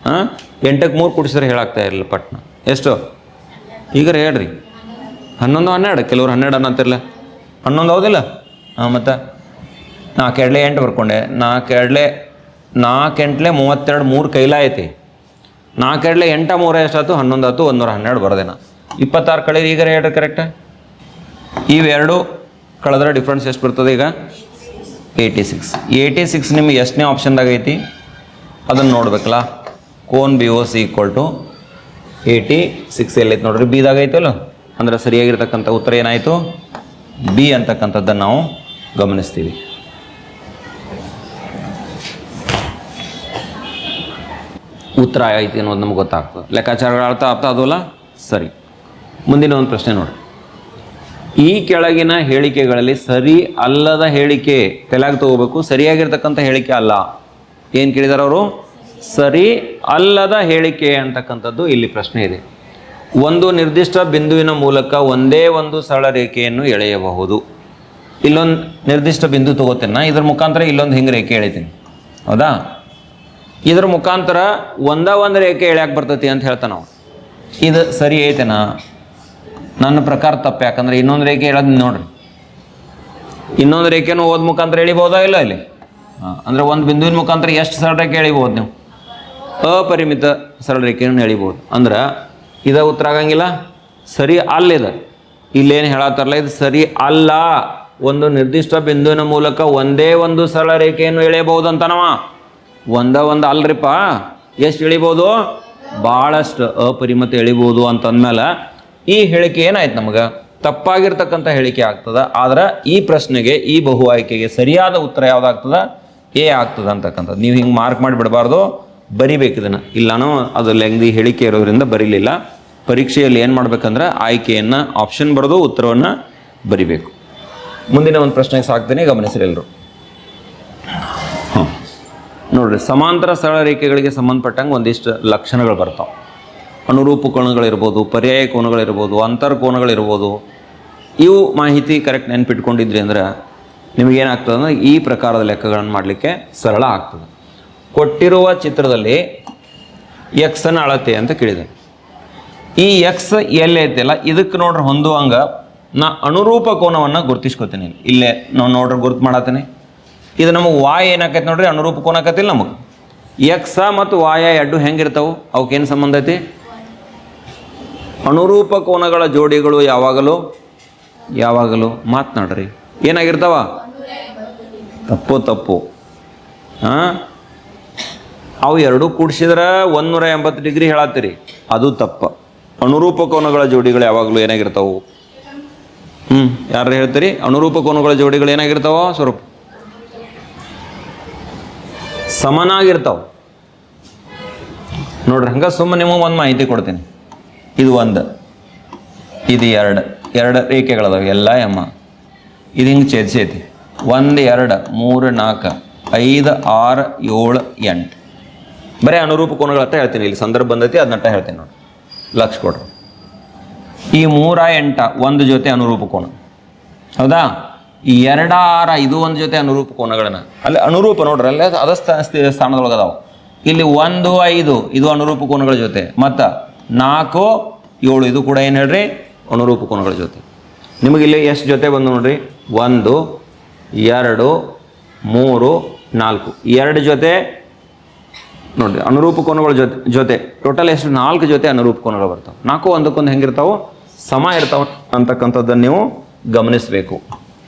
ಹಾಂ? ಎಂಟಕ್ಕೆ ಮೂರು ಕುಡಿಸಿದ್ರೆ ಹೇಳಾಗ್ತಾ ಇರಲಿಲ್ಲ ಪಟ್ನ. ಎಷ್ಟು? ಈಗ ಹೇಳ್ರಿ. ಹನ್ನೊಂದು, ಹನ್ನೆರಡು, ಕೆಲವ್ರು ಹನ್ನೆರಡು ಅನ್ನತ್ತಿರಲ್ಲ ಹನ್ನೊಂದು ಹೌದಿಲ್ಲ? ಹಾಂ, ಮತ್ತು. ನಾಲ್ಕು ಎರಡಲೆ ಎಂಟು ಬರ್ಕೊಂಡೆ. ನಾಲ್ಕು ಎರಡಲೆ ನಾಲ್ಕು ಎಂಟ್ಲೆ ಮೂವತ್ತೆರಡು ಮೂರು ಕೈಲ ಐತಿ ನಾಲ್ಕು ಎರಡಲೆ ಎಂಟ ಮೂರ ಎಷ್ಟಾಯ್ತು? ಹನ್ನೊಂದು ಆಯ್ತು ಒಂದೂರ ಹನ್ನೆರಡು ಬರ್ದೇನ ಇಪ್ಪತ್ತಾರು ಕಳೆದು ಈಗ ಹೇಳ್ರಿ ಕರೆಕ್ಟ್ ಇವೆರಡು ಕಳೆದ್ರೆ ಡಿಫ್ರೆನ್ಸ್ ಎಷ್ಟು ಬರ್ತದೆ ಈಗ? ಏಯ್ಟಿ ಸಿಕ್ಸ್ ಏಯ್ಟಿ ಸಿಕ್ಸ್ ನಿಮ್ಗೆ ಎಷ್ಟನೇ ಆಪ್ಷನ್ದಾಗ ಐತಿ? ಅದನ್ನು ನೋಡ್ಬೇಕಲ್ಲ. Cone B O C equal to eighty six ಎಲ್ಲೈತೆ ನೋಡ್ರಿ. ಬಿದಾಗ ಐತಲ್ಲ? ಅಂದ್ರೆ ಸರಿಯಾಗಿರ್ತಕ್ಕಂಥ ಉತ್ತರ ಏನಾಯಿತು? ಬಿ ಅಂತಕ್ಕಂಥದ್ದನ್ನು ನಾವು ಗಮನಿಸ್ತೀವಿ. ಉತ್ತರ ಐತಿ ಅನ್ನೋದು ನಮ್ಗೆ ಗೊತ್ತಾಗ್ತದೆ. ಲೆಕ್ಕಾಚಾರಗಳ ಅರ್ಥ ಆಗ್ತಾ ಅದಲ್ಲ ಸರಿ. ಮುಂದಿನ ಒಂದು ಪ್ರಶ್ನೆ ನೋಡಿ ಈ ಕೆಳಗಿನ ಹೇಳಿಕೆಗಳಲ್ಲಿ ಸರಿ ಅಲ್ಲದ ಹೇಳಿಕೆ ತಲೆಯಾಗಿ ತಗೋಬೇಕು, ಸರಿಯಾಗಿರ್ತಕ್ಕಂಥ ಹೇಳಿಕೆ ಅಲ್ಲ. ಏನು ಕೇಳಿದಾರೆ ಅವರು? ಸರಿ ಅಲ್ಲದ ಹೇಳಿಕೆ ಅಂತಕ್ಕಂಥದ್ದು ಇಲ್ಲಿ ಪ್ರಶ್ನೆ ಇದೆ. ಒಂದು ನಿರ್ದಿಷ್ಟ ಬಿಂದುವಿನ ಮೂಲಕ ಒಂದೇ ಒಂದು ಸರಳ ರೇಖೆಯನ್ನು ಎಳೆಯಬಹುದು. ಇಲ್ಲೊಂದು ನಿರ್ದಿಷ್ಟ ಬಿಂದು ತಗೋತೇನೆ ಇದ್ರ ಮುಖಾಂತರ ಇಲ್ಲೊಂದು ಹಿಂಗೆ ರೇಖೆ ಎಳಿತೀನಿ. ಹೌದಾ? ಇದ್ರ ಮುಖಾಂತರ ಒಂದ ಒಂದು ರೇಖೆ ಎಳ್ಯಾಕೆ ಬರ್ತೈತಿ ಅಂತ ಹೇಳ್ತಾನೆ ನಾವು ಇದು ಸರಿ ಐತೆನಾ ನನ್ನ ಪ್ರಕಾರ ತಪ್ಪು, ಯಾಕಂದ್ರೆ ಇನ್ನೊಂದು ರೇಖೆ ಹೇಳೋದು ನೋಡ್ರಿ. ಇನ್ನೊಂದು ರೇಖೆನೂ ಓದ್ ಮುಖಾಂತರ ಎಳಿಬೋದಾ ಇಲ್ಲ ಇಲ್ಲಿ? ಅಂದರೆ ಒಂದು ಬಿಂದುವಿನ ಮುಖಾಂತರ ಎಷ್ಟು ಸರಳ ರೇಖೆ ಎಳಿಬೋದು ನೀವು? ಅಪರಿಮಿತ ಸರಳ ರೇಖೆಯನ್ನು ಎಳಿಬೋದು ಅಂದ್ರೆ ಇದ ಉತ್ತರ ಆಗಂಗಿಲ್ಲ, ಸರಿ ಅಲ್ಲಿದೆ ಇಲ್ಲೇನು ಹೇಳತ್ತಾರಲ್ಲ, ಇದು ಸರಿ ಅಲ್ಲ. ಒಂದು ನಿರ್ದಿಷ್ಟ ಬಿಂದುವಿನ ಮೂಲಕ ಒಂದೇ ಒಂದು ಸರಳ ರೇಖೆಯನ್ನು ಎಳೆಯಬಹುದು ಅಂತನವ ಒಂದ ಒಂದು ಅಲ್ರಿಪ್ಪ ಎಷ್ಟು ಎಳಿಬೋದು ಭಾಳಷ್ಟು ಅಪರಿಮಿತ ಎಳಿಬೋದು ಅಂತಂದ್ಮೇಲೆ ಈ ಹೇಳಿಕೆ ಏನಾಯ್ತು ನಮಗೆ? ತಪ್ಪಾಗಿರ್ತಕ್ಕಂಥ ಹೇಳಿಕೆ ಆಗ್ತದೆ. ಆದ್ರೆ ಈ ಪ್ರಶ್ನೆಗೆ, ಈ ಬಹು ಆಯ್ಕೆಗೆ ಸರಿಯಾದ ಉತ್ತರ ಯಾವ್ದಾಗ್ತದ? ಎ ಆಗ್ತದೆ ಅಂತಕ್ಕಂಥದ್ದು. ನೀವು ಹಿಂಗೆ ಮಾರ್ಕ್ ಮಾಡಿ ಬಿಡಬಾರ್ದು. ಬರಿಬೇಕು ಇದನ್ನು. ಇಲ್ಲನೋ ಅದು ಲೆಂಗ್ದಿ ಹೇಳಿಕೆ ಇರೋದ್ರಿಂದ ಬರೀಲಿಲ್ಲ. ಪರೀಕ್ಷೆಯಲ್ಲಿ ಏನು ಮಾಡ್ಬೇಕಂದ್ರೆ ಆಯ್ಕೆಯನ್ನು ಆಪ್ಷನ್ ಬರೋದು ಉತ್ತರವನ್ನು ಬರಿಬೇಕು. ಮುಂದಿನ ಒಂದು ಪ್ರಶ್ನೆಗೆ ಸಾಕ್ತೇನೆ ಗಮನಿಸಿರಿ ಎಲ್ಲರೂ ಹಾಂ ನೋಡ್ರಿ, ಸಮಾಂತರ ಸರಳ ರೇಖೆಗಳಿಗೆ ಸಂಬಂಧಪಟ್ಟಂಗೆ ಒಂದಿಷ್ಟು ಲಕ್ಷಣಗಳು ಬರ್ತಾವೆ. ಅನುರೂಪ ಕೋಣಗಳಿರ್ಬೋದು ಪರ್ಯಾಯ ಕೋಣಗಳಿರ್ಬೋದು ಅಂತರ್ ಕೋಣಗಳಿರ್ಬೋದು ಇವು ಮಾಹಿತಿ ಕರೆಕ್ಟ್ ನೆನ್ಪಿಟ್ಕೊಂಡಿದ್ರಿ ಅಂದ್ರೆ ನಿಮಗೇನಾಗ್ತದೆ ಅಂದ್ರೆ ಈ ಪ್ರಕಾರದ ಲೆಕ್ಕಗಳನ್ನು ಮಾಡಲಿಕ್ಕೆ ಸರಳ ಆಗ್ತದೆ. ಕೊಟ್ಟಿರುವ ಚಿತ್ರದಲ್ಲಿ ಎಕ್ಸನ ಅಳತೆ ಅಂತ ಕೇಳಿದೆ ಈ ಎಕ್ಸ್ ಎಲ್ಲಿ ಐತಿಲ್ಲ ಇದಕ್ಕೆ ನೋಡ್ರಿ ಹೊಂದುವಂಗ ನಾ ಅನುರೂಪ ಕೋನವನ್ನು ಗುರ್ತಿಸ್ಕೊತೀನಿ ಇಲ್ಲಿ. ನಾವು ನೋಡ್ರಿ ಗುರ್ತು ಮಾಡತ್ತೀನಿ ಇದು ನಮಗೆ ವಾಯ ಏನಾಕೈತೆ ನೋಡ್ರಿ, ಅನುರೂಪ ಕೋನ ಆಕತಿಲ್ಲ ನಮಗೆ. ಎಕ್ಸ ಮತ್ತು ವಾಯ ಎರಡು ಹೆಂಗಿರ್ತಾವೆ, ಅವಕ್ಕೇನು ಸಂಬಂಧ ಐತಿ? ಅನುರೂಪ ಕೋನಗಳ ಜೋಡಿಗಳು ಯಾವಾಗಲೂ ಯಾವಾಗಲೂ ಮಾತನಾಡ್ರಿ. ಏನಾಗಿರ್ತಾವ? ತಪ್ಪು ತಪ್ಪು. ಹಾಂ? ಅವು ಎರಡೂ ಕೂಡಿಸಿದ್ರೆ ಒಂದೂರ ಎಂಬತ್ತು ಡಿಗ್ರಿ ಹೇಳತ್ತೀರಿ. ಅದು ತಪ್ಪ. ಅನುರೂಪ ಕೋನಗಳ ಜೋಡಿಗಳು ಯಾವಾಗಲೂ ಏನಾಗಿರ್ತಾವು? ಹ್ಞೂ ಯಾರು ಹೇಳ್ತೀರಿ? ಅನುರೂಪ ಕೋನಗಳ ಜೋಡಿಗಳು ಏನಾಗಿರ್ತಾವ? ಸ್ವರೂಪ. ಸಮನಾಗಿರ್ತಾವ. ನೋಡ್ರಿ, ಹಂಗೆ ಸುಮ್ಮನೆ ನಿಮಗೆ ಒಂದು ಮಾಹಿತಿ ಕೊಡ್ತೀನಿ. ಇದು ಒಂದು, ಇದು ಎರಡು ಎರಡು ರೇಖೆಗಳದಾವ, ಎಲ್ಲ ಎಮ್ಮ ಇದು ಹಿಂಗೆ ಛೇದಿಸೈತಿ. ಒಂದು, ಎರಡು, ಮೂರು, ನಾಲ್ಕು, ಐದು, ಆರು, ಏಳು, ಎಂಟು. ಬರೀ ಅನುರೂಪ ಕೋನಗಳತ್ತ ಹೇಳ್ತೀನಿ, ಇಲ್ಲಿ ಸಂದರ್ಭ ಬಂದೈತಿ ಅದನ್ನಟ್ಟ ಹೇಳ್ತೀನಿ ನೋಡಿ. ಲಕ್ಷ ಕೊಡ್ರಿ. ಈ ಮೂರ ಎಂಟ ಒಂದು ಜೊತೆ ಅನುರೂಪ ಕೋನ. ಹೌದಾ? ಈ ಎರಡ ಆರ ಇದು ಒಂದು ಜೊತೆ ಅನುರೂಪ ಕೋನಗಳನ್ನ. ಅಲ್ಲಿ ಅನುರೂಪ ನೋಡ್ರಿ, ಅಲ್ಲೇ ಅದ ಸ್ಥಾನ ಸ್ಥಿ- ಸ್ಥಾನದೊಳಗೆ ಅದಾವ. ಇಲ್ಲಿ ಒಂದು, ಐದು, ಇದು ಅನುರೂಪ ಕೋನಗಳ ಜೊತೆ. ಮತ್ತು ನಾಲ್ಕು, ಏಳು, ಇದು ಕೂಡ ಏನು ಹೇಳ್ರಿ? ಅನುರೂಪ ಕೋನಗಳ ಜೊತೆ. ನಿಮಗೆ ಇಲ್ಲಿ ಎಷ್ಟು ಜೊತೆ ಬಂದು ನೋಡ್ರಿ? ಒಂದು, ಎರಡು, ಮೂರು, ನಾಲ್ಕು. ಎರಡು ಜೊತೆ ನೋಡ್ರಿ ಅನುರೂಪ ಕೋನಗಳ ಜೊತೆ ಜೊತೆ ಟೋಟಲ್ ಎಷ್ಟು? ನಾಲ್ಕು ಜೊತೆ ಅನುರೂಪ ಕೋನಗಳು ಬರ್ತಾವೆ. ನಾಲ್ಕು ಒಂದಕ್ಕೊಂದು ಹೆಂಗಿರ್ತಾವೆ, ಸಮ ಇರ್ತಾವ ಅಂತಕ್ಕಂಥದ್ದನ್ನು ನೀವು ಗಮನಿಸಬೇಕು.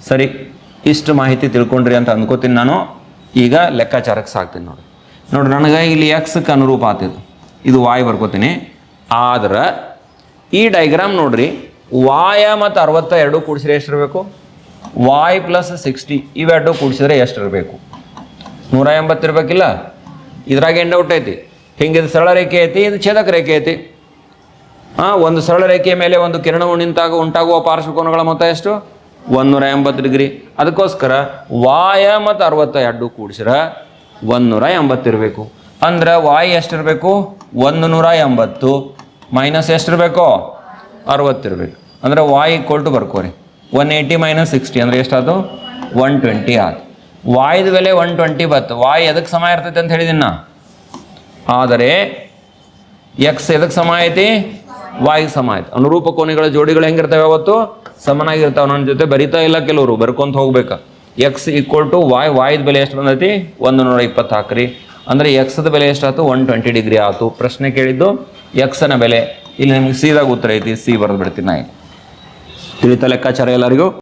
ಸರಿ, ಇಷ್ಟು ಮಾಹಿತಿ ತಿಳ್ಕೊಂಡ್ರಿ ಅಂತ ಅಂದ್ಕೋತೀನಿ ನಾನು. ಈಗ ಲೆಕ್ಕಾಚಾರಕ್ಕೆ ಸಾಕ್ತೀನಿ ನೋಡಿ. ನೋಡಿ ನನಗೆ ಇಲ್ಲಿ ಎಕ್ಸ್ಗೆ ಅನುರೂಪ ಆಗ್ತಿದ್ದು ಇದು. ವಾಯ್ ಬರ್ಕೋತೀನಿ. ಆದ್ರೆ, ಈ ಡೈಗ್ರಾಮ್ ನೋಡ್ರಿ ವಾಯ ಮತ್ತು ಅರವತ್ತ ಎರಡು ಕೂಡಿಸಿದ್ರೆ ಎಷ್ಟಿರಬೇಕು? ವಾಯ್ ಪ್ಲಸ್ ಸಿಕ್ಸ್ಟಿ ಇವೆರಡು ಕೂಡಿಸಿದ್ರೆ ಎಷ್ಟಿರಬೇಕು? ನೂರ ಎಂಬತ್ತು ಇರ್ಬೇಕಿಲ್ಲ? ಇದ್ರಾಗ ಏನು ಡೌಟ್ ಐತಿ? ಹಿಂಗೆ ಇದು ಸರಳ ರೇಖೆ ಐತಿ ಇದು ಛೇದಕ ರೇಖೆ ಐತಿ. ಹಾಂ ಒಂದು ಸರಳ ರೇಖೆಯ ಮೇಲೆ ಒಂದು ಕಿರಣವು ನಿಂತಾಗ, ಉಂಟಾಗುವ ಪಾರ್ಶ್ವಕೋನಗಳ ಮೊತ್ತ ಎಷ್ಟು? ಒಂದೂರ ಎಂಬತ್ತು ಡಿಗ್ರಿ. ಅದಕ್ಕೋಸ್ಕರ ವಾಯ ಮತ್ತು ಅರವತ್ತ ಎರಡು ಕೂಡಿಸಿರ ಒಂದೂರ ಎಂಬತ್ತಿರಬೇಕು ಅಂದ್ರೆ ವಾಯು ಎಷ್ಟಿರಬೇಕು? ಒಂದು ನೂರ ಎಂಬತ್ತು ಮೈನಸ್ ಎಷ್ಟಿರಬೇಕು? ಅರವತ್ತಿರಬೇಕು ಅಂದ್ರೆ ವಾಯ್ ಕೊಟ್ಟು ಬರ್ಕೋರಿ. ಒನ್ ಏಯ್ಟಿ ಮೈನಸ್ ಸಿಕ್ಸ್ಟಿ ಅಂದ್ರೆ ಎಷ್ಟಾಯ್ತು ಒನ್ ಟ್ವೆಂಟಿ ಆಯ್ತು ವಾಯ್ದ ಬೆಲೆ ಒನ್ ಟ್ವೆಂಟಿ ಬತ್ತು ವಾಯ್ ಎದಕ್ಕೆ ಸಮ ಇರ್ತೈತೆ ಅಂತ ಹೇಳಿದಿನ ಆದರೆ ಎಕ್ಸ್ ಎದಕ್ಕೆ ಸಮ ಐತಿ? ವಾಯ್ಗೆ ಸಮ ಐತಿ. ಅನುರೂಪ ಕೋಣೆಗಳ ಜೋಡಿಗಳು ಹೆಂಗಿರ್ತವೆ ಅವತ್ತು? ಸಮನಾಗಿರ್ತಾವೆ. ನನ್ನ ಜೊತೆ ಬರಿತಾ ಇಲ್ಲ ಕೆಲವರು. ಬರ್ಕೊಂತ ಹೋಗ್ಬೇಕು. ಎಕ್ಸ್ ಈಕ್ವಲ್ ಟು ವಾಯ್ ವಾಯ್ದ ಬೆಲೆ ಎಷ್ಟು ಬಂದೈತಿ? ಒಂದು ನೂರ ಇಪ್ಪತ್ತು ಹಾಕ್ರಿ ಅಂದರೆ ಎಕ್ಸದ ಬೆಲೆ ಎಷ್ಟಾಯ್ತು? ಒನ್ ಟ್ವೆಂಟಿ ಡಿಗ್ರಿ ಆಯಿತು. ಪ್ರಶ್ನೆ ಕೇಳಿದ್ದು ಎಕ್ಸನ ಬೆಲೆ. ಇಲ್ಲಿ ನಿಮ್ಗೆ ಸೀದಾಗ ಉತ್ತರ ಐತಿ. ಸಿ ಬರೆದು ಬಿಡ್ತೀನಿ ನಾ. ತಿಳಿತಾ ಲೆಕ್ಕಾಚಾರ ಎಲ್ಲರಿಗೂ.